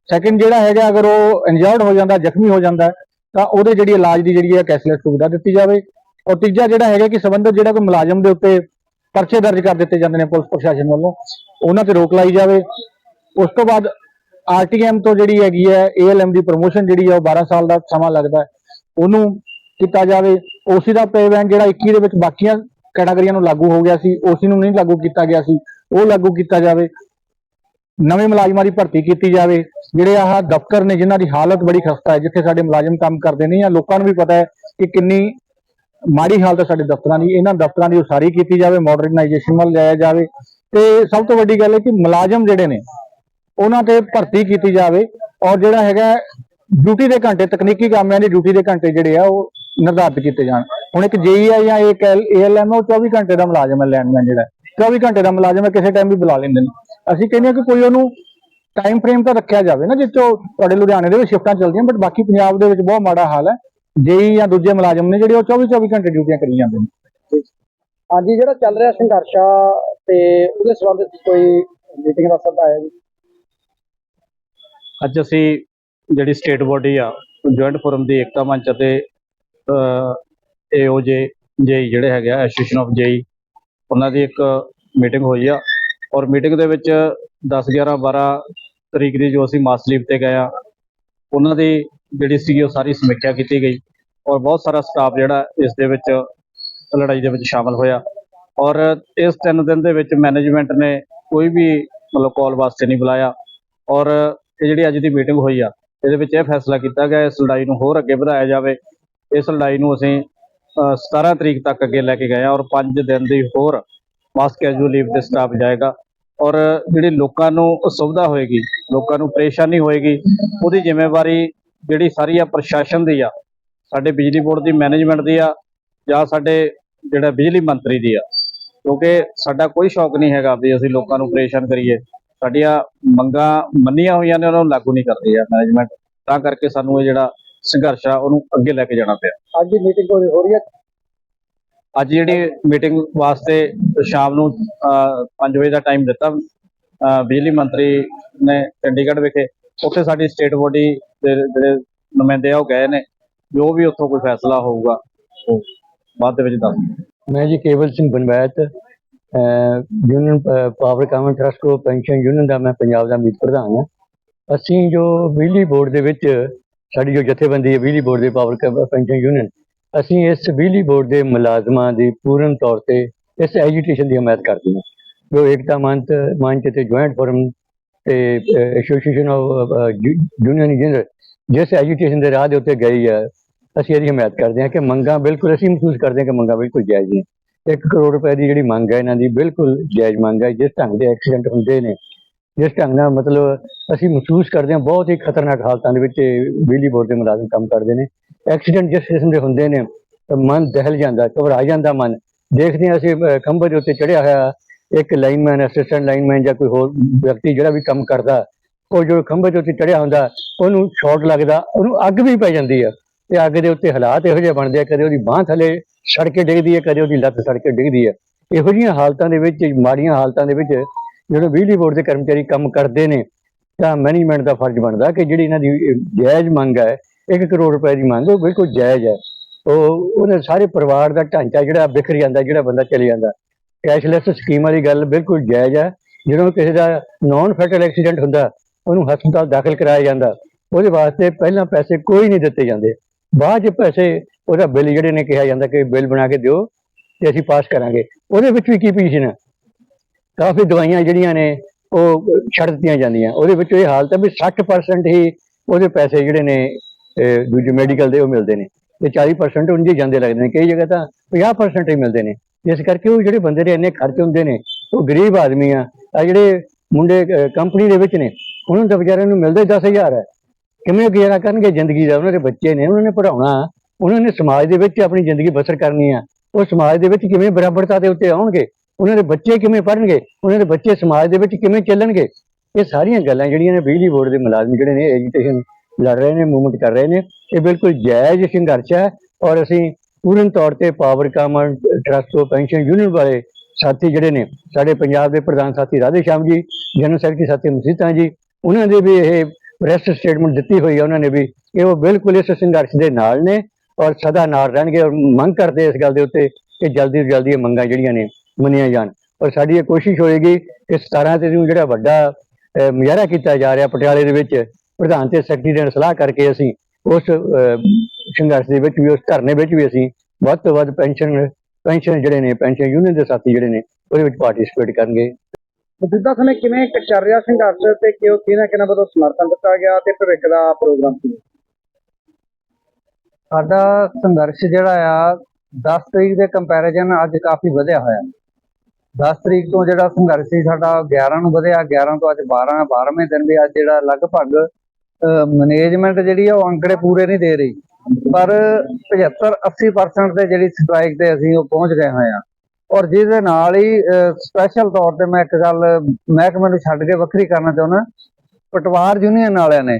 ਸੈਕੰਡ ਜਿਹੜਾ ਹੈਗਾ ਅਗਰ ਉਹ ਇੰਜਰਡ ਹੋ ਜਾਂਦਾ ਜ਼ਖਮੀ ਹੋ ਜਾਂਦਾ ਤਾਂ ਉਹਦੇ ਜਿਹੜੀ ਇਲਾਜ ਦੀ ਜਿਹੜੀ ਹੈ ਕੈਸ਼ਲੈਸ ਸੁਵਿਧਾ ਦਿੱਤੀ ਜਾਵੇ। ਔਰ ਤੀਜਾ ਜਿਹੜਾ ਹੈਗਾ ਕਿ ਸੰਬੰਧਿਤ ਜਿਹੜਾ ਕੋਈ ਮੁਲਾਜ਼ਮ ਦੇ ਉੱਤੇ ਪਰਚੇ ਦਰਜ ਕਰ ਦਿੱਤੇ ਜਾਂਦੇ ਨੇ ਪੁਲਿਸ ਪ੍ਰਸ਼ਾਸਨ ਵੱਲੋਂ। ਉਹਨਾਂ ਤੇ ਰੋਕ ਲਾਈ ਜਾਵੇ। ਉਸ ਤੋਂ ਬਾਅਦ ਆਰਟੀਐਮ ਤੋਂ ਜਿਹੜੀ ਹੈਗੀ ਹੈ, ਏਐਲਐਮ ਦੀ ਪ੍ਰੋਮੋਸ਼ਨ ਜਿਹੜੀ ਹੈ, ਉਹ 12 ਸਾਲ ਦਾ ਸਮਾਂ ਲੱਗਦਾ ਉਹਨੂੰ ਕੀਤਾ ਜਾਵੇ। ਓਸੀ ਦਾ ਪੇ ਬੈਂਕ ਜਿਹੜਾ 21 ਦੇ ਵਿੱਚ ਬਾਕੀਆਂ ਕੈਟਾਗਰੀਆਂ ਨੂੰ ਲਾਗੂ ਹੋ ਗਿਆ ਸੀ, ਓਸੀ ਨੂੰ ਨਹੀਂ ਲਾਗੂ ਕੀਤਾ ਗਿਆ ਸੀ। ਉਹ ਲਾਗੂ ਕੀਤਾ ਜਾਵੇ। ਨਵੇਂ ਮੁਲਾਜ਼ਮਾਂ ਦੀ ਭਰਤੀ ਕੀਤੀ ਜਾਵੇ। ਜਿਹੜੇ ਆਹ ਦਫ਼ਤਰ ਨੇ, ਜਿਨ੍ਹਾਂ ਦੀ ਹਾਲਤ ਬੜੀ ਖਸਤਾ ਹੈ, ਜਿੱਥੇ ਸਾਡੇ ਮੁਲਾਜ਼ਮ ਕੰਮ ਕਰਦੇ ਨੇ ਜਾਂ ਲੋਕਾਂ ਨੂੰ ਵੀ ਪਤਾ ਹੈ ਕਿ ਕਿੰਨੀ ਮਾੜੀ ਹਾਲਤ ਹੈ ਸਾਡੇ ਦਫ਼ਤਰਾਂ ਦੀ, ਇਹਨਾਂ ਦਫ਼ਤਰਾਂ ਦੀ ਉਸਾਰੀ ਕੀਤੀ ਜਾਵੇ ਮਾਡਰਨਾਈਜੇਸ਼ਨ ਵੱਲ ਜਾਇਆ ਜਾਵੇ। ਤੇ ਸਭ ਤੋਂ ਵੱਡੀ ਗੱਲ ਹੈ ਕਿ ਮੁਲਾਜ਼ਮ ਜਿਹੜੇ ਨੇ, ਉਹਨਾਂ ਤੇ ਭਰਤੀ ਕੀਤੀ ਜਾਵੇ ਔਰ ਜਿਹੜਾ ਹੈਗਾ ਡਿਊਟੀ ਦੇ ਘੰਟੇ, ਤਕਨੀਕੀ ਕਾਮਿਆਂ ਦੀ ਡਿਊਟੀ ਦੇ ਘੰਟੇ ਜਿਹੜੇ ਆ, ਉਹ ਨਿਰਧਾਰਿਤ ਕੀਤੇ ਜਾਣ। ਹੁਣ ਇੱਕ ਜੇਈ ਹੈ ਜਾਂ ਇੱਕ ਏਐਲਐਮ ਉਹ 24 ਘੰਟੇ ਦਾ ਮੁਲਾਜ਼ਮ ਹੈ, ਲੈਂਡਮੈਨ ਜਿਹੜਾ। 24 ਘੰਟੇ ਦਾ ਮੁਲਾਜ਼ਮ ਹੈ, ਕਿਸੇ ਟਾਈਮ ਵੀ ਬੁਲਾ ਲੈਂਦੇ ਨੇ। ਅਸੀਂ ਕਹਿੰਦੇ ਹਾਂ ਕਿ ਕੋਈ ਉਹਨੂੰ ਟਾਈਮ ਫਰੇਮ ਤਾਂ ਰੱਖਿਆ ਜਾਵੇ ਨਾ, ਜਿੱਥੋਂ ਤੁਹਾਡੇ ਲੁਧਿਆਣੇ ਦੇ ਵਿੱਚ ਸ਼ਿਫਟਾਂ ਚੱਲਦੀਆਂ ਬਟ ਬਾਕੀ ਪੰਜਾਬ ਦੇ ਵਿੱਚ ਬਹੁਤ ਮਾੜਾ ਹਾਲ ਹੈ। ਜੇਈ ਜਾਂ ਦੂਜੇ ਮੁਲਾਜ਼ਮ ਨੇ ਜਿਹੜੇ ਉਹ 24 24 ਘੰਟੇ ਡਿਊਟੀਆਂ ਕਰੀ ਜਾਂਦੇ ਨੇ। ਹਾਂਜੀ ਜਿਹੜਾ ਚੱਲ ਰਿਹਾ ਸੰਘਰਸ਼ ਤੇ ਉਹਦੇ ਸੰਬੰਧ ਵਿੱਚ ਕੋਈ ਮੀਟਿੰਗ ਦਾ ਸੱਦਾ ਆਇਆ ਜੀ? ਅੱਜ ਅਸੀਂ ਜਿਹੜੀ ਸਟੇਟ ਬੋਡੀ ਆ ਜੁਆਇੰਟ ਫੋਰਮ ਦੀ ਏਕਤਾ ਮੰਚ ਅਤੇ ਏਓਜੇ ਜੇਈ ਜਿਹੜੇ ਹੈਗੇ ਆ ਐਸੋਸੀਏਸ਼ਨ ਆਫ ਜੇਈ ਉਹਨਾਂ ਦੀ ਇੱਕ ਮੀਟਿੰਗ ਹੋਈ ਆ। ਔਰ ਮੀਟਿੰਗ ਦੇ ਵਿੱਚ 10 11 12 ਤਰੀਕ ਦੀ ਜੋ ਅਸੀਂ ਮਾਸ ਲੀਵ ਤੇ ਗਏ ਆ ਉਹਨਾਂ ਦੀ ਜਿਹੜੀ ਸੀਗੀ ਉਹ ਸਾਰੀ ਸਮੀਖਿਆ ਕੀਤੀ ਗਈ ਔਰ ਬਹੁਤ ਸਾਰਾ ਸਟਾਫ ਜਿਹੜਾ ਇਸ ਦੇ ਵਿੱਚ ਲੜਾਈ ਦੇ ਵਿੱਚ ਸ਼ਾਮਲ ਹੋਇਆ। ਔਰ ਇਸ ਤਿੰਨ ਦਿਨ ਦੇ ਵਿੱਚ ਮੈਨੇਜਮੈਂਟ ਨੇ ਕੋਈ ਵੀ ਮਤਲਬ ਕਾਲ ਵਾਸਤੇ ਨਹੀਂ ਬੁਲਾਇਆ। ਔਰ ਇਹ ਜਿਹੜੀ ਅੱਜ ਦੀ ਮੀਟਿੰਗ ਹੋਈ ਆ ਇਹਦੇ ਵਿੱਚ ਇਹ ਫੈਸਲਾ ਕੀਤਾ ਗਿਆ ਇਸ ਲੜਾਈ ਨੂੰ ਹੋਰ ਅੱਗੇ ਵਧਾਇਆ ਜਾਵੇ। ਇਸ ਲੜਾਈ ਨੂੰ ਅਸੀਂ ਅ, 17 ਤਰੀਕ ਤੱਕ ਅੱਗੇ ਲੈ ਕੇ ਗਏ ਆ ਔਰ 5 ਦਿਨ ਦੀ ਹੋਰ ਮਾਸ ਕੈਜੂਅਲ ਲੀਵ ਤੇ ਸਟਾਫ ਜਾਏਗਾ। ਔਰ ਜਿਹੜੀ ਲੋਕਾਂ ਨੂੰ ਸੁਵਿਧਾ ਹੋਏਗੀ ਲੋਕਾਂ ਨੂੰ ਪਰੇਸ਼ਾਨੀ ਹੋਏਗੀ ਉਹਦੀ ਜ਼ਿੰਮੇਵਾਰੀ ਜਿਹੜੀ ਸਾਰੀ ਆ ਪ੍ਰਸ਼ਾਸਨ ਦੀ ਆ ਸਾਡੇ ਬਿਜਲੀ ਬੋਰਡ ਦੀ ਮੈਨੇਜਮੈਂਟ ਦੀ ਆ ਜਾਂ ਸਾਡੇ ਜਿਹੜਾ ਬਿਜਲੀ ਮੰਤਰੀ ਦੀ ਆ ਕਿਉਂਕਿ ਸਾਡਾ ਕੋਈ ਸ਼ੌਕ ਨਹੀਂ ਹੈਗਾ ਵੀ ਅਸੀਂ ਲੋਕਾਂ ਨੂੰ ਪਰੇਸ਼ਾਨ ਕਰੀਏ। ਸਾਡੀਆਂ ਮੰਗਾਂ ਮੰਨੀਆਂ ਹੋਈਆਂ ਨੇ ਉਹਨਾਂ ਨੂੰ ਲਾਗੂ ਨਹੀਂ ਕਰਦੀ ਆ ਮੈਨੇਜਮੈਂਟ। ਤਾਂ ਕਰਕੇ ਸਾਨੂੰ ਇਹ ਜਿਹੜਾ ਸੰਘਰਸ਼ ਆ ਉਹਨੂੰ ਅੱਗੇ ਲੈ ਕੇ ਜਾਣਾ ਪਿਆ। ਅੱਜ ਦੀ ਮੀਟਿੰਗ ਹੋ ਰਹੀ ਹੈ ਅੱਜ ਜਿਹੜੀ ਮੀਟਿੰਗ ਵਾਸਤੇ ਸ਼ਾਮ ਨੂੰ 5 ਵਜੇ ਦਾ ਟਾਈਮ ਦਿੱਤਾ ਬਿਜਲੀ ਮੰਤਰੀ ਨੇ ਚੰਡੀਗੜ੍ਹ ਵਿਖੇ ਉੱਥੇ ਸਾਡੀ ਸਟੇਟ ਬੋਡੀ ਦੇ ਜਿਹੜੇ ਨੁਮਾਇੰਦੇ ਆ ਉਹ ਗਏ ਨੇ, ਜੋ ਵੀ ਉੱਥੋਂ ਕੋਈ ਫੈਸਲਾ ਹੋਊਗਾ, ਉਹ ਬਾਅਦ ਦੇ ਵਿੱਚ ਦੱਸ ਮੈਂ ਜੀ Kewal Singh Banwait union power common trust co pension union ਦਾ ਮੈਂ ਪੰਜਾਬ ਦਾ ਮੀਤ ਪ੍ਰਧਾਨ ਹਾਂ। ਅਸੀਂ ਜੋ ਬਿਜਲੀ ਬੋਰਡ ਦੇ ਵਿੱਚ, ਸਾਡੀ ਜੋ ਜਥੇਬੰਦੀ ਹੈ ਬਿਜਲੀ ਬੋਰਡ ਦੇ ਪਾਵਰ ਪੈਨਸ਼ਨ ਯੂਨੀਅਨ ਅਸੀਂ ਇਸ ਬਿਜਲੀ ਬੋਰਡ ਦੇ ਮੁਲਾਜ਼ਮਾਂ ਦੀ ਪੂਰਨ ਤੌਰ ਤੇ ਇਸ ਐਜੀਟੇਸ਼ਨ ਦੀ ਹਮਾਇਤ ਕਰਦੇ ਹਾਂ। ਜੋ ਏਕਤਾ ਮੰਚ ਮੰਚ ਤੇ joint forum association of union engineer ਜਿਸ ਐਜੀਟੇਸ਼ਨ ਦੇ ਰਾਹ ਦੇ ਉੱਤੇ ਗਈ ਹੈ ਅਸੀਂ ਇਹਦੀ ਹਮਾਇਤ ਕਰਦੇ ਹਾਂ ਕਿ ਮੰਗਾਂ ਬਿਲਕੁਲ ਅਸੀਂ ਮਹਿਸੂਸ ਕਰਦੇ ਹਾਂ ਕਿ ਮੰਗਾਂ ਬਿਲਕੁਲ ਜਾਇਜ਼ ਨੇ। 1 ਕਰੋੜ ਰੁਪਏ ਦੀ ਜਿਹੜੀ ਮੰਗ ਹੈ ਇਹਨਾਂ ਦੀ ਬਿਲਕੁਲ ਜਾਇਜ਼ ਮੰਗ ਹੈ ਜਿਸ ਢੰਗ ਦੇ ਐਕਸੀਡੈਂਟ ਹੁੰਦੇ ਨੇ ਜਿਸ ਢੰਗ ਨਾਲ ਮਤਲਬ ਅਸੀਂ ਮਹਿਸੂਸ ਕਰਦੇ ਹਾਂ ਬਹੁਤ ਹੀ ਖਤਰਨਾਕ ਹਾਲਤਾਂ ਦੇ ਵਿੱਚ ਬਿਜਲੀ ਬੋਰਡ ਦੇ ਮੁਲਾਜ਼ਮ ਕੰਮ ਕਰਦੇ ਨੇ। ਐਕਸੀਡੈਂਟ ਜਿਸ ਕਿਸਮ ਦੇ ਹੁੰਦੇ ਨੇ ਮਨ ਦਹਿਲ ਜਾਂਦਾ ਘਬਰਾ ਜਾਂਦਾ ਮਨ। ਦੇਖਦੇ ਹਾਂ ਅਸੀਂ ਅਹ, ਖੰਭੇ ਦੇ ਉੱਤੇ ਚੜਿਆ ਹੋਇਆ ਇੱਕ ਲਾਈਨਮੈਨ ਅਸਿਸਟੈਂਟ ਲਾਈਨਮੈਨ ਜਾਂ ਕੋਈ ਹੋਰ ਵਿਅਕਤੀ ਜਿਹੜਾ ਵੀ ਕੰਮ ਕਰਦਾ, ਉਹ ਜੋ ਖੰਭੇ ਦੇ ਉੱਤੇ ਚੜਿਆ ਹੁੰਦਾ, ਉਹਨੂੰ ਸ਼ਾਰਟ ਲੱਗਦਾ, ਉਹਨੂੰ ਅੱਗ ਵੀ ਪੈ ਜਾਂਦੀ ਹੈ ਤੇ ਅੱਗ ਦੇ ਉੱਤੇ ਹਾਲਾਤ ਇਹੋ ਜਿਹੇ ਬਣਦੇ ਆ, ਕਦੇ ਉਹਦੀ ਬਾਹ ਥੱਲੇ ਸੜ ਕੇ ਡਿੱਗਦੀ ਹੈ ਕਦੇ ਉਹਦੀ ਲੱਤ ਸੜ ਕੇ ਡਿੱਗਦੀ ਹੈ ਇਹੋ ਜਿਹੀਆਂ ਹਾਲਤਾਂ ਦੇ ਵਿੱਚ, ਮਾੜੀਆਂ ਹਾਲਤਾਂ ਦੇ ਵਿੱਚ ਜਦੋਂ ਬਿਜਲੀ ਬੋਰਡ ਦੇ ਕਰਮਚਾਰੀ ਕੰਮ ਕਰਦੇ ਨੇ, ਤਾਂ ਮੈਨੇਜਮੈਂਟ ਦਾ ਫਰਜ਼ ਬਣਦਾ ਕਿ ਜਿਹੜੀ ਇਹਨਾਂ ਦੀ ਜਾਇਜ਼ ਮੰਗ ਹੈ 1 ਕਰੋੜ ਰੁਪਏ ਦੀ ਮੰਗ ਉਹ ਬਿਲਕੁਲ ਜਾਇਜ਼ ਹੈ। ਉਹ ਉਹਨੇ ਸਾਰੇ ਪਰਿਵਾਰ ਦਾ ਢਾਂਚਾ ਜਿਹੜਾ ਵਿਖਰ ਜਾਂਦਾ, ਜਿਹੜਾ ਬੰਦਾ ਚਲੇ ਜਾਂਦਾ। ਕੈਸ਼ਲੈਸ ਸਕੀਮਾਂ ਦੀ ਗੱਲ ਬਿਲਕੁਲ ਜਾਇਜ਼ ਹੈ ਜਦੋਂ ਕਿਸੇ ਦਾ ਨਾਨ ਫੈਟਲ ਐਕਸੀਡੈਂਟ ਹੁੰਦਾ, ਉਹਨੂੰ ਹਸਪਤਾਲ ਦਾਖਲ ਕਰਾਇਆ ਜਾਂਦਾ, ਉਹਦੇ ਵਾਸਤੇ ਪਹਿਲਾਂ ਪੈਸੇ ਕੋਈ ਨਹੀਂ ਦਿੱਤੇ ਜਾਂਦੇ। ਬਾਅਦ ਚ ਪੈਸੇ ਉਹਦਾ ਬਿੱਲ ਜਿਹੜੇ ਨੇ ਕਿਹਾ ਜਾਂਦਾ ਕਿ ਬਿੱਲ ਬਣਾ ਕੇ ਦਿਓ ਤੇ ਅਸੀਂ ਪਾਸ ਕਰਾਂਗੇ। ਉਹਦੇ ਵਿੱਚ ਵੀ ਕੀ ਪੋਜੀਸ਼ਨ ਹੈ ਕਾਫੀ ਦਵਾਈਆਂ ਜਿਹੜੀਆਂ ਨੇ, ਉਹ ਛੱਡ ਦਿੱਤੀਆਂ ਜਾਂਦੀਆਂ। ਉਹਦੇ ਵਿੱਚ ਇਹ ਹਾਲਤ ਹੈ ਵੀ 60% ਹੀ ਉਹਦੇ ਪੈਸੇ ਜਿਹੜੇ ਨੇ ਦੂਜੇ ਮੈਡੀਕਲ ਦੇ ਉਹ ਮਿਲਦੇ ਨੇ। ਤੇ 40% ਉਂਝ ਹੀ ਜਾਂਦੇ ਲੱਗਦੇ ਨੇ। ਕਈ ਜਗ੍ਹਾ ਤਾਂ 50% ਹੀ ਮਿਲਦੇ ਨੇ। ਇਸ ਕਰਕੇ ਉਹ ਜਿਹੜੇ ਬੰਦੇ ਦੇ ਇੰਨੇ ਖਰਚ ਹੁੰਦੇ ਨੇ, ਉਹ ਗਰੀਬ ਆਦਮੀ ਆ। ਆ ਜਿਹੜੇ ਮੁੰਡੇ ਕੰਪਨੀ ਦੇ ਵਿੱਚ ਨੇ, ਉਹਨਾਂ ਦਾ ਤਾਂ ਵਿਚਾਰਿਆਂ ਨੂੰ ਮਿਲਦਾ ਹੀ 10000 ਹੈ। ਕਿਵੇਂ ਗੁਜ਼ਾਰਾ ਕਰਨਗੇ? ਜ਼ਿੰਦਗੀ ਦਾ ਉਹਨਾਂ ਦੇ ਬੱਚੇ ਨੇ, ਉਹਨਾਂ ਨੇ ਪੜਾਉਣਾ ਉਹਨਾਂ ਨੇ ਸਮਾਜ ਦੇ ਵਿੱਚ ਆਪਣੀ ਜ਼ਿੰਦਗੀ ਬਸਰ ਕਰਨੀ ਆ। ਉਹ ਸਮਾਜ ਦੇ ਵਿੱਚ ਕਿਵੇਂ ਬਰਾਬਰਤਾ ਦੇ ਉੱਤੇ ਆਉਣਗੇ? ਉਹਨਾਂ ਦੇ ਬੱਚੇ ਕਿਵੇਂ ਪੜ੍ਹਨਗੇ? ਉਹਨਾਂ ਦੇ ਬੱਚੇ ਸਮਾਜ ਦੇ ਵਿੱਚ ਕਿਵੇਂ ਚੱਲਣਗੇ? ਇਹ ਸਾਰੀਆਂ ਗੱਲਾਂ ਜਿਹੜੀਆਂ ਨੇ ਬਿਜਲੀ ਬੋਰਡ ਦੇ ਮੁਲਾਜ਼ਮ ਜਿਹੜੇ ਨੇ ਐਜੀਟੇਸ਼ਨ ਲੜ ਰਹੇ ਨੇ ਮੂਵਮੈਂਟ ਕਰ ਰਹੇ ਨੇ। ਇਹ ਬਿਲਕੁਲ ਜਾਇਜ਼ ਸੰਘਰਸ਼ ਹੈ ਔਰ ਅਸੀਂ ਪੂਰਨ ਤੌਰ ਤੇ ਪਾਵਰ ਕਾਮ ਟਰਸਟ ਤੋਂ ਪੈਨਸ਼ਨ ਯੂਨੀਅਨ ਵਾਲੇ ਸਾਥੀ ਜਿਹੜੇ ਨੇ, ਸਾਡੇ ਪੰਜਾਬ ਦੇ ਪ੍ਰਧਾਨ ਸਾਥੀ ਰਾਧੇ ਸ਼ਾਮ ਜੀ ਜਨਰਲ ਸੈਕਟਰੀ ਸਾਥੀ ਮਸੀਤਾ ਜੀ, ਉਹਨਾਂ ਦੇ ਵੀ ਇਹ ਪ੍ਰੈਸ ਸਟੇਟਮੈਂਟ ਦਿੱਤੀ ਹੋਈ ਹੈ ਉਹਨਾਂ ਨੇ ਵੀ ਕਿ ਉਹ ਬਿਲਕੁਲ ਇਸ ਸੰਘਰਸ਼ ਦੇ ਨਾਲ ਨੇ ਔਰ ਸਦਾ ਨਾਲ ਰਹਿਣਗੇ ਔਰ ਮੰਗ ਕਰਦੇ ਇਸ ਗੱਲ ਦੇ ਉੱਤੇ ਕਿ ਜਲਦੀ ਤੋਂ ਜਲਦੀ ਇਹ ਮੰਗਾਂ ਜਿਹੜੀਆਂ ਨੇ ਮੰਨੀਆਂ ਜਾਣ। ਔਰ ਸਾਡੀ ਇਹ ਕੋਸ਼ਿਸ਼ ਹੋਏਗੀ ਕਿ 17 ਤੇ ਨੂੰ ਜਿਹੜਾ ਵੱਡਾ ਮੁਜ਼ਾਹਰਾ ਕੀਤਾ ਜਾ ਰਿਹਾ ਪਟਿਆਲੇ ਦੇ ਵਿੱਚ, ਪ੍ਰਧਾਨ ਤੇ ਸੈਕਟਰੀ ਦੇ ਨਾਲ ਸਲਾਹ ਕਰਕੇ ਅਸੀਂ ਉਸ ਸੰਘਰਸ਼ ਦੇ ਵਿੱਚ ਵੀ ਉਸ ਧਰਨੇ ਵਿੱਚ ਵੀ ਅਸੀਂ ਵੱਧ ਤੋਂ ਵੱਧ ਪੈਨਸ਼ਨ ਪੈਨਸ਼ਨ ਜਿਹੜੇ ਨੇ ਪੈਨਸ਼ਨ ਯੂਨੀਅਨ ਦੇ ਸਾਥੀ ਜਿਹੜੇ ਨੇ ਉਹਦੇ ਵਿੱਚ ਪਾਰਟਿਸਿਪੇਟ ਕਰਨਗੇ ਮੌਜੂਦਾ ਸਮੇਂ ਕਿਵੇਂ ਚੱਲ ਰਿਹਾ ਸੰਘਰਸ਼ ਤੇ ਕਿਉਂ ਕਿਹਨਾਂ ਕਿਹਨਾਂ ਵੱਲੋਂ ਸਮਰਥਨ ਦਿੱਤਾ ਗਿਆ ਤੇ ਭਵਿੱਖ ਦਾ ਪ੍ਰੋਗਰਾਮ ਕੀ? ਸਾਡਾ ਸੰਘਰਸ਼ ਜਿਹੜਾ ਆ 10 ਤਰੀਕ ਦੇ ਕੰਪੈਰੀਜ਼ਨ ਅੱਜ ਕਾਫੀ ਵਧਿਆ ਹੋਇਆ 10 ਤਰੀਕ ਤੋਂ ਜਿਹੜਾ ਸੰਘਰਸ਼ ਸੀ ਸਾਡਾ 11 ਨੂੰ ਵਧਿਆ 11 ਤੋਂ ਅੱਜ 12 12ਵੇਂ ਦਿਨ ਵੀ ਅੱਜ ਜਿਹੜਾ ਲਗਭਗ ਮੈਨੇਜਮੈਂਟ ਜਿਹੜੀ ਆ ਉਹ ਅੰਕੜੇ ਪੂਰੇ ਨਹੀਂ ਦੇ ਰਹੀ। ਪਰ 75 80% ਤੇ ਜਿਹੜੀ ਸਟ੍ਰਾਈਕ ਤੇ ਅਸੀਂ ਉਹ ਪਹੁੰਚ ਗਏ ਹੋਏ ਆ। ਔਰ ਜਿਹਦੇ ਨਾਲ ਹੀ ਸਪੈਸ਼ਲ ਤੌਰ ਤੇ ਮੈਂ ਇੱਕ ਗੱਲ ਮਹਿਕਮੇ ਨੂੰ ਛੱਡ ਕੇ ਵੱਖਰੀ ਕਰਨਾ ਚਾਹੁੰਦਾ। ਪਟਵਾਰ ਯੂਨੀਅਨ ਵਾਲਿਆਂ ਨੇ,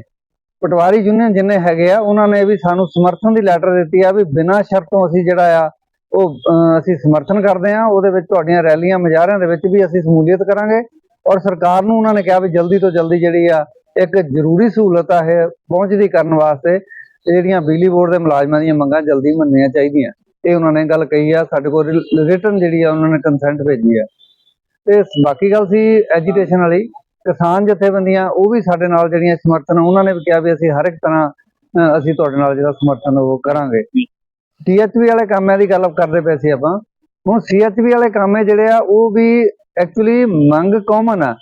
ਪਟਵਾਰੀ ਯੂਨੀਅਨ ਜਿੰਨੇ ਹੈਗੇ ਆ, ਉਹਨਾਂ ਨੇ ਵੀ ਸਾਨੂੰ ਸਮਰਥਨ ਦੀ ਲੈਟਰ ਦਿੱਤੀ ਆ ਵੀ ਬਿਨਾਂ ਸ਼ਰਤੋਂ ਅਸੀਂ ਜਿਹੜਾ ਆ, ਉਹ ਅਸੀਂ ਸਮਰਥਨ ਕਰਦੇ ਆ। ਉਹਦੇ ਵਿੱਚ ਤੁਹਾਡੀਆਂ ਰੈਲੀਆਂ ਮੁਜ਼ਾਹਰਿਆਂ ਦੇ ਵਿੱਚ ਵੀ ਅਸੀਂ ਸ਼ਮੂਲੀਅਤ ਕਰਾਂਗੇ। ਔਰ ਸਰਕਾਰ ਨੂੰ ਉਹਨਾਂ ਨੇ ਕਿਹਾ ਵੀ ਜਲਦੀ ਤੋਂ ਜਲਦੀ ਜਿਹੜੀ ਆ ਇੱਕ ਜ਼ਰੂਰੀ ਸਹੂਲਤ ਆ ਇਹ ਪਹੁੰਚਦੀ ਕਰਨ ਵਾਸਤੇ ਜਿਹੜੀਆਂ ਬਿਜਲੀ ਬੋਰਡ ਦੇ ਮੁਲਾਜ਼ਮਾਂ ਦੀਆਂ ਮੰਗਾਂ ਜਲਦੀ ਮੰਨਣੀਆਂ ਚਾਹੀਦੀਆਂ। ਇਹ ਉਹਨਾਂ ਨੇ ਗੱਲ ਕਹੀ ਆ, ਸਾਡੇ ਕੋਲ ਰਿਟਰਨ ਜਿਹੜੀ ਆ ਉਹਨਾਂ ਨੇ ਕੰਸੈਂਟ ਭੇਜੀ ਆ। ਤੇ ਬਾਕੀ ਗੱਲ ਸੀ ਐਜੀਟੇਸ਼ਨ ਵਾਲੀ, ਕਿਸਾਨ ਜਥੇਬੰਦੀਆਂ, ਉਹ ਵੀ ਸਾਡੇ ਨਾਲ ਜਿਹੜੀਆਂ ਸਮਰਥਨ, ਉਹਨਾਂ ਨੇ ਵੀ ਕਿਹਾ ਵੀ ਅਸੀਂ ਹਰ ਇੱਕ ਤਰ੍ਹਾਂ ਅਸੀਂ ਤੁਹਾਡੇ ਨਾਲ ਜਿਹੜਾ ਸਮਰਥਨ ਉਹ ਕਰਾਂਗੇ। ਸੀਐਚਵੀ ਵਾਲੇ ਕੰਮਾਂ ਦੀ ਗੱਲ ਕਰਦੇ ਪਏ ਸੀ ਆਪਾਂ। ਹੁਣ ਸੀਐਚਵੀ ਵਾਲੇ ਕੰਮ ਜਿਹੜੇ ਆ, ਉਹ ਵੀ ਐਕਚੁਅਲੀ ਮੰਗ ਕਾਮਨ ਆ।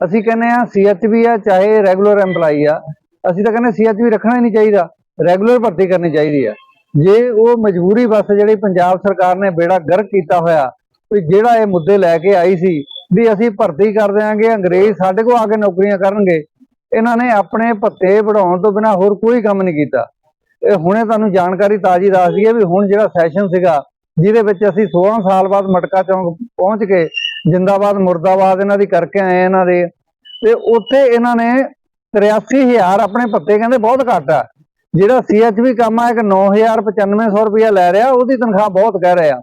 ਅਸੀਂ ਕਹਿੰਦੇ ਆ ਸੀਐਚਵੀ ਆ, ਚਾਹੇ ਰੈਗੂਲਰ EMPLOYE ਆ, ਅਸੀਂ ਤਾਂ ਕਹਿੰਦੇ ਸੀਐਚਵੀ ਰੱਖਣਾ ਹੀ ਨਹੀਂ ਚਾਹੀਦਾ ਰੈਗੂਲਰ ਭਰਤੀ ਕਰਨੀ ਚਾਹੀਦੀ ਆ। ਜੇ ਉਹ ਮਜਬੂਰੀ ਬਸ ਜਿਹੜੀ ਪੰਜਾਬ ਸਰਕਾਰ ਨੇ ਬੇੜਾ ਗਰਕ ਕੀਤਾ ਹੋਇਆ, ਵੀ ਜਿਹੜਾ ਇਹ ਮੁੱਦੇ ਲੈ ਕੇ ਆਈ ਸੀ, ਵੀ ਅਸੀਂ ਭਰਤੀ ਕਰ ਦਿਆਂਗੇ, ਅੰਗਰੇਜ਼ ਸਾਡੇ ਕੋਲ ਆ ਕੇ ਨੌਕਰੀਆਂ ਕਰਨਗੇ, ਇਹਨਾਂ ਨੇ ਆਪਣੇ ਭੱਤੇ ਵਧਾਉਣ ਤੋਂ ਬਿਨਾ ਹੋਰ ਕੋਈ ਕੰਮ ਨਹੀਂ ਕੀਤਾ। ਇਹ ਹੁਣੇ ਤੁਹਾਨੂੰ ਜਾਣਕਾਰੀ ਤਾਜ਼ੀ ਦੱਸ ਦਈਏ ਵੀ ਹੁਣ ਜਿਹੜਾ ਸੈਸ਼ਨ ਸੀਗਾ, ਜਿਹਦੇ ਵਿੱਚ ਅਸੀਂ 16 ਸਾਲ ਬਾਅਦ ਮਟਕਾ ਚੌਂਕ ਪਹੁੰਚ ਕੇ ਜਿੰਦਾਬਾਦ, ਮੁਰਦਾਬਾਦ ਇਹਨਾਂ ਦੀ ਕਰਕੇ ਆਏ ਇਹਨਾਂ ਦੇ। ਤੇ ਉੱਥੇ ਇਹਨਾਂ ਨੇ 83000 ਆਪਣੇ ਪੱਤੇ ਕਹਿੰਦੇ ਬਹੁਤ ਘੱਟ ਆ। ਜਿਹੜਾ ਸੀਐਚਵੀ ਕੰਮ ਆ, ਇੱਕ 9095 ਰੁਪਇਆ ਲੈ ਰਿਹਾ, ਉਹਦੀ ਤਨਖਾਹ ਬਹੁਤ ਕਹਿ ਰਿਹਾ। ਆ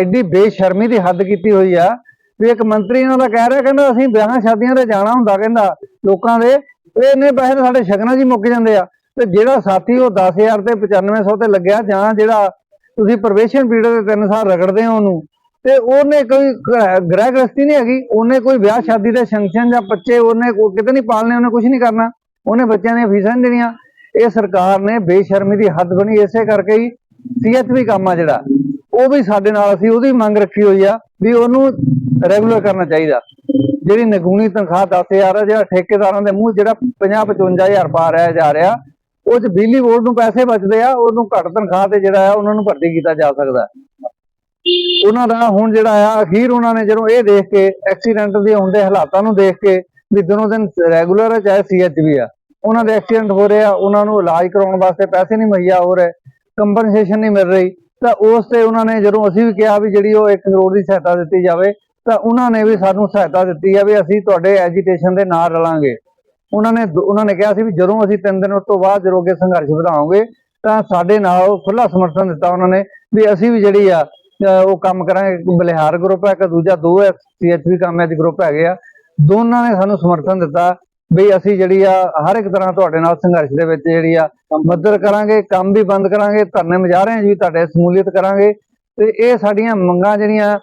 ਐਡੀ ਬੇਸ਼ਰਮੀ ਦੀ ਹੱਦ ਕੀਤੀ ਹੋਈ ਆ ਵੀ ਇੱਕ ਮੰਤਰੀ ਇਹਨਾਂ ਦਾ ਕਹਿ ਰਿਹਾ, ਕਹਿੰਦਾ ਅਸੀਂ ਵਿਆਹਾਂ ਸ਼ਾਦੀਆਂ ਤੇ ਜਾਣਾ ਹੁੰਦਾ, ਕਹਿੰਦਾ ਲੋਕਾਂ ਦੇ ਇਹ ਇੰਨੇ ਪੈਸੇ ਤਾਂ ਸਾਡੇ ਸ਼ਗਨਾਂ 'ਚ ਮੁੱਕ ਜਾਂਦੇ ਆ। ਤੇ ਜਿਹੜਾ ਸਾਥੀ ਉਹ 10000 ਤੇ 9500 ਤੇ ਲੱਗਿਆ, ਜਾਂ ਜਿਹੜਾ ਤੁਸੀਂ ਪ੍ਰਵੇਸ਼ਨ ਪੀਰੀਅਡ ਦੇ 3 ਸਾਲ ਰਗੜਦੇ ਹੋ ਉਹਨੂੰ ਤੇ ਉਹਨੇ ਕੋਈ ਗ੍ਰਹਿ ਗ੍ਰਹਿ ਗ੍ਰਸਤੀ ਨਹੀਂ ਹੈਗੀ। ਉਹਨੇ ਕੋਈ ਵਿਆਹ, ਸ਼ਾਦੀ ਦੇ ਫੰਕਸ਼ਨ ਜਾਂ ਬੱਚੇ ਉਹਨੇ ਕਿਤੇ ਨਹੀਂ ਪਾਲਣੇ, ਉਹਨੇ ਕੁਝ ਨਹੀਂ ਕਰਨਾ। ਉਹਨੇ ਬੱਚਿਆਂ ਦੀਆਂ ਫੀਸਾਂ ਨਹੀਂ ਦੇਣੀਆਂ। ਇਹ ਸਰਕਾਰ ਨੇ ਬੇਸ਼ਰਮੀ ਦੀ ਹੱਦ ਬਣੀ, ਇਸੇ ਕਰਕੇ ਹੀ ਸੀਐਚਵੀ ਕੰਮ ਆ ਜਿਹੜਾ। ਉਹ ਵੀ ਸਾਡੇ ਨਾਲ ਅਸੀਂ ਉਹਦੀ ਮੰਗ ਰੱਖੀ ਹੋਈ ਆ ਵੀ ਉਹਨੂੰ ਰੈਗੂਲਰ ਕਰਨਾ ਚਾਹੀਦਾ। ਜਿਹੜੀ ਨਗੂਣੀ ਤਨਖਾਹ 10000 ਆ, ਜਿਹੜਾ ਠੇਕੇਦਾਰਾਂ ਦੇ ਮੂੰਹ, ਜਿਹੜਾ 50 55000 ਪਾ ਰਿਹਾ ਜਾ ਰਿਹਾ, ਉਹ ਚ ਬਿਜਲੀ ਬੋਰਡ ਨੂੰ ਪੈਸੇ ਬਚਦੇ ਆ, ਉਹਨੂੰ ਘੱਟ ਤਨਖਾਹ ਤੇ ਜਿਹੜਾ ਆ, ਉਹਨਾਂ ਨੂੰ ਭਰਤੀ ਕੀਤਾ ਜਾ ਸਕਦਾ। ਉਹਨਾਂ ਦਾ ਹੁਣ ਜਿਹੜਾ ਆ, ਅਖੀਰ ਉਹਨਾਂ ਨੇ ਜਦੋਂ ਇਹ ਦੇਖ ਕੇ ਐਕਸੀਡੈਂਟ ਦੇ ਹੁੰਦੇ ਹਾਲਾਤਾਂ ਨੂੰ ਦੇਖ ਕੇ ਵੀ ਦਿਨੋਂ ਦਿਨ ਰੈਗੂਲਰ ਹੈ ਚਾਹੇ ਸੀਐਚਵੀ ਆ, ਉਹਨਾਂ ਦੇ ਐਕਸੀਡੈਂਟ ਹੋ ਰਹੇ ਆ ਉਹਨਾਂ ਨੂੰ ਇਲਾਜ ਕਰਾਉਣ ਵਾਸਤੇ ਪੈਸੇ ਨਹੀਂ ਮੁਹੱਈਆ ਹੋ ਰਹੇ ਕੰਪਨਸੇਸ਼ਨ ਨਹੀਂ ਮਿਲ ਰਹੀ, ਤਾਂ ਉਸ ਤੇ ਉਹਨਾਂ ਨੇ ਜਦੋਂ ਅਸੀਂ ਵੀ ਕਿਹਾ ਵੀ ਜਿਹੜੀ ਉਹ 1 ਕਰੋੜ ਦੀ ਸਹਾਇਤਾ ਦਿੱਤੀ ਜਾਵੇ, ਤਾਂ ਉਹਨਾਂ ਨੇ ਵੀ ਸਾਨੂੰ ਸਹਾਇਤਾ ਦਿੱਤੀ ਆ ਵੀ ਅਸੀਂ ਤੁਹਾਡੇ ਐਜੀਟੇਸ਼ਨ ਦੇ ਨਾਲ ਰਲਾਂਗੇ। ਉਹਨਾਂ ਨੇ ਉਹਨਾਂ ਨੇ ਕਿਹਾ ਸੀ ਵੀ ਜਦੋਂ ਅਸੀਂ ਤਿੰਨ ਦਿਨ ਉਸ ਤੋਂ ਬਾਅਦ ਜਦੋਂ ਅੱਗੇ ਸੰਘਰਸ਼ ਵਧਾਵਾਂਗੇ, ਤਾਂ ਸਾਡੇ ਨਾਲ ਖੁੱਲਾ ਸਮਰਥਨ ਦਿੱਤਾ ਉਹਨਾਂ ਨੇ ਵੀ ਅਸੀਂ ਵੀ ਜਿਹੜੀ ਆ ਉਹ ਕੰਮ ਕਰਾਂਗੇ। ਬਲਿਹਾਰ ਗਰੁੱਪ ਹੈ, ਇੱਕ ਦੂਜਾ ਦੋ ਹੈ ਸੀਐਚਪੀ ਕਾਮਿਆਂ ਦੀ ਗਰੁੱਪ ਹੈਗੇ ਆ। ਦੋਨਾਂ ਨੇ ਸਾਨੂੰ ਸਮਰਥਨ ਦਿੱਤਾ ਵੀ ਅਸੀਂ ਜਿਹੜੀ ਆ, ਹਰ ਇੱਕ ਤਰ੍ਹਾਂ ਤੁਹਾਡੇ ਨਾਲ ਸੰਘਰਸ਼ ਦੇ ਵਿੱਚ ਜਿਹੜੀ ਆ, ਮਦਦ ਕਰਾਂਗੇ, ਕੰਮ ਵੀ ਬੰਦ ਕਰਾਂਗੇ, ਧਰਨੇ ਮੁਜ਼ਾਹਰਿਆਂ 'ਚ ਵੀ ਤੁਹਾਡੇ ਸਮੂਲੀਅਤ ਕਰਾਂਗੇ। ਤੇ ਇਹ ਸਾਡੀਆਂ ਮੰਗਾਂ ਜਿਹੜੀਆਂ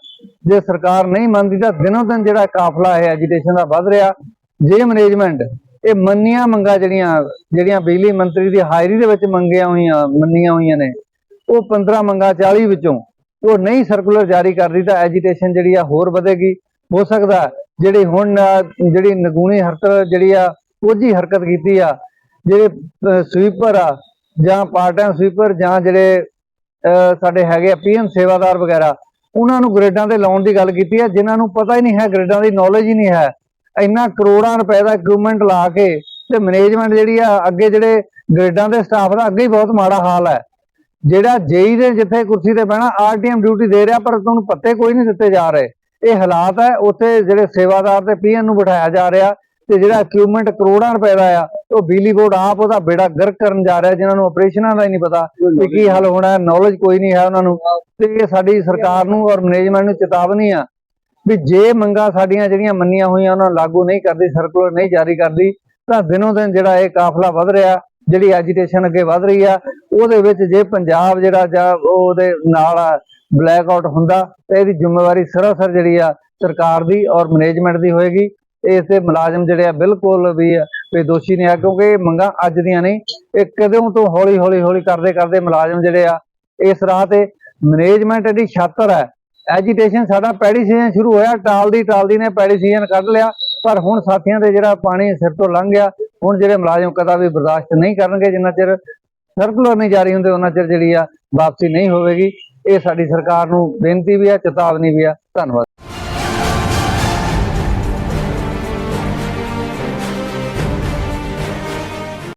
ਜੇ ਸਰਕਾਰ ਨਹੀਂ ਮੰਨਦੀ ਤਾਂ ਦਿਨੋਂ ਦਿਨ ਜਿਹੜਾ ਕਾਫਲਾ ਹੈ ਐਜੀਟੇਸ਼ਨ ਦਾ ਵੱਧ ਰਿਹਾ। ਜੇ ਮੈਨੇਜਮੈਂਟ ਇਹ ਮੰਨੀਆਂ ਮੰਗਾਂ ਜਿਹੜੀਆਂ ਜਿਹੜੀਆਂ ਬਿਜਲੀ ਮੰਤਰੀ ਦੀ ਹਾਜ਼ਰੀ ਦੇ ਵਿੱਚ ਮੰਗੀਆਂ ਹੋਈਆਂ, ਮੰਨੀਆਂ ਹੋਈਆਂ ਨੇ, ਉਹ 15 ਮੰਗਾਂ 40 ਵਿੱਚੋਂ ਉਹ ਨਹੀਂ ਸਰਕੂਲਰ ਜਾਰੀ ਕਰਦੀ ਤਾਂ ਐਜੀਟੇਸ਼ਨ ਜਿਹੜੀ ਆ ਹੋਰ ਵਧੇਗੀ। ਹੋ ਸਕਦਾ ਜਿਹੜੀ ਹੁਣ ਜਿਹੜੀ ਨਗੂਣੀ ਹਰਕਤ ਜਿਹੜੀ ਆ ਕੋਝੀ ਹਰਕਤ ਕੀਤੀ ਆ। ਜਿਹੜੇ ਸਵੀਪਰ ਆ ਜਾਂ ਪਾਰਟ ਟਾਈਮ ਸਵੀਪਰ ਜਾਂ ਜਿਹੜੇ ਸਾਡੇ ਹੈਗੇ ਆ ਪੀਐਮ ਸੇਵਾਦਾਰ ਵਗੈਰਾ, ਉਹਨਾਂ ਨੂੰ ਗ੍ਰੇਡਾਂ ਤੇ ਲਾਉਣ ਦੀ ਗੱਲ ਕੀਤੀ ਹੈ ਜਿਨ੍ਹਾਂ ਨੂੰ ਪਤਾ ਹੀ ਨਹੀਂ ਹੈ ਗ੍ਰੇਡਾਂ ਦੀ ਨੌਲੇਜ ਹੀ ਨਹੀਂ ਹੈ। ਇੰਨਾ ਕਰੋੜਾਂ ਰੁਪਏ ਦਾ ਇਕਵਿਪਮੈਂਟ ਲਾ ਕੇ ਤੇ ਮੈਨੇਜਮੈਂਟ ਜਿਹੜੀ ਆ, ਅੱਗੇ ਜਿਹੜੇ ਗ੍ਰੇਡਾਂ ਦੇ ਸਟਾਫ ਦਾ ਅੱਗੇ ਹੀ ਬਹੁਤ ਮਾੜਾ ਹਾਲ ਹੈ। ਜਿਹੜਾ ਜੇਈ ਦੇ ਜਿੱਥੇ ਕੁਰਸੀ ਤੇ ਬਹਿਣਾ ਆਰਟੀਐਮ ਡਿਊਟੀ ਦੇ ਰਿਹਾ ਪਰ ਤੁਹਾਨੂੰ ਪੱਤੇ ਕੋਈ ਨਹੀਂ ਦਿੱਤੇ ਜਾ ਰਹੇ। ਇਹ ਹਾਲਾਤ ਹੈ ਉੱਥੇ ਜਿਹੜੇ ਸੇਵਾਦਾਰ ਤੇ ਪੀਐਨ ਨੂੰ ਬਿਠਾਇਆ ਜਾ ਰਿਹਾ ਤੇ ਜਿਹੜਾ ਇਕਵਿਪਮੈਂਟ ਕਰੋੜਾਂ ਰੁਪਏ ਦਾ ਆ ਉਹ ਬਿਜਲੀ ਬੋਰਡ ਆਪ ਉਹਦਾ ਬੇੜਾ ਗਰਕ ਕਰਨ ਜਾ ਰਿਹਾ ਜਿਨ੍ਹਾਂ ਨੂੰ ਆਪਰੇਸ਼ਨਾਂ ਦਾ ਹੀ ਨਹੀਂ ਪਤਾ ਕਿ ਕੀ ਹੱਲ ਹੋਣਾ ਹੈ ਨੌਲੇਜ ਕੋਈ ਨਹੀਂ ਹੈ ਉਹਨਾਂ ਨੂੰ। ਤੇ ਇਹ ਸਾਡੀ ਸਰਕਾਰ ਨੂੰ ਔਰ ਮੈਨੇਜਮੈਂਟ ਨੂੰ ਚੇਤਾਵਨੀ ਆ ਵੀ ਜੇ ਮੰਗਾਂ ਸਾਡੀਆਂ ਜਿਹੜੀਆਂ ਮੰਨੀਆਂ ਹੋਈਆਂ ਉਹਨਾਂ ਲਾਗੂ ਨਹੀਂ ਕਰਦੀ ਸਰਕੂਲਰ ਨਹੀਂ ਜਾਰੀ ਕਰਦੀ ਤਾਂ ਦਿਨੋਂ ਦਿਨ ਜਿਹੜਾ ਇਹ ਕਾਫਲਾ ਵੱਧ ਰਿਹਾ। ਜਿਹੜੀ ਐਜੀਟੇਸ਼ਨ ਅੱਗੇ ਵੱਧ ਰਹੀ ਆ, ਉਹਦੇ ਵਿੱਚ ਜੇ ਪੰਜਾਬ ਜਿਹੜਾ ਜਾਂ ਉਹਦੇ ਨਾਲ ਬਲੈਕ ਆਊਟ ਹੁੰਦਾ, ਤਾਂ ਇਹਦੀ ਜ਼ਿੰਮੇਵਾਰੀ ਸਰਾਸਰ ਜਿਹੜੀ ਆ ਸਰਕਾਰ ਦੀ ਔਰ ਮੈਨੇਜਮੈਂਟ ਦੀ ਹੋਏਗੀ। ਇਸ ਇਸੇ ਮੁਲਾਜ਼ਮ ਜਿਹੜੇ ਆ ਬਿਲਕੁਲ ਵੀ ਵੀ ਦੋਸ਼ੀ ਨਹੀਂ ਆ, ਕਿਉਂਕਿ ਇਹ ਮੰਗਾਂ ਅੱਜ ਦੀਆਂ ਨਹੀਂ, ਇਹ ਕਦੋਂ ਤੋਂ ਹੌਲੀ ਹੌਲੀ ਹੌਲੀ ਕਰਦੇ ਕਰਦੇ ਮੁਲਾਜ਼ਮ ਜਿਹੜੇ ਆ, ਇਸ ਰਾਹ ਤੇ ਮੈਨੇਜਮੈਂਟ ਦੀ ਛਾਤਰ ਹੈ। ਐਜੀਟੇਸ਼ਨ ਸਾਡਾ ਪੈੜੀ ਸੀਜ਼ਨ ਸ਼ੁਰੂ ਹੋਇਆ, ਟਾਲਦੀ ਟਾਲਦੀ ਨੇ ਪੈੜੀ ਸੀਜ਼ਨ ਕੱਢ ਲਿਆ, ਪਰ ਹੁਣ ਸਾਥੀਆਂ ਦੇ ਜਿਹੜਾ ਪਾਣੀ ਸਿਰ ਤੋਂ ਲੰਘ ਗਿਆ ਹੁਣ ਜਿਹੜੇ ਮੁਲਾਜ਼ਮ ਕਦਾ ਵੀ ਬਰਦਾਸ਼ਤ ਨਹੀਂ ਕਰਨਗੇ, ਜਿੰਨਾ ਚਿਰ ਸਰਕੂਲਰ ਨਹੀਂ ਜਾਰੀ ਹੁੰਦੇ, ਉਹਨਾਂ ਚਿਰ ਜਿਹੜੀ ਆ ਵਾਪਸੀ ਨਹੀਂ ਹੋਵੇਗੀ। ਇਹ ਸਾਡੀ ਸਰਕਾਰ ਨੂੰ ਬੇਨਤੀ ਵੀ ਆ, ਚੇਤਾਵਨੀ ਵੀ ਆ। ਧੰਨਵਾਦ।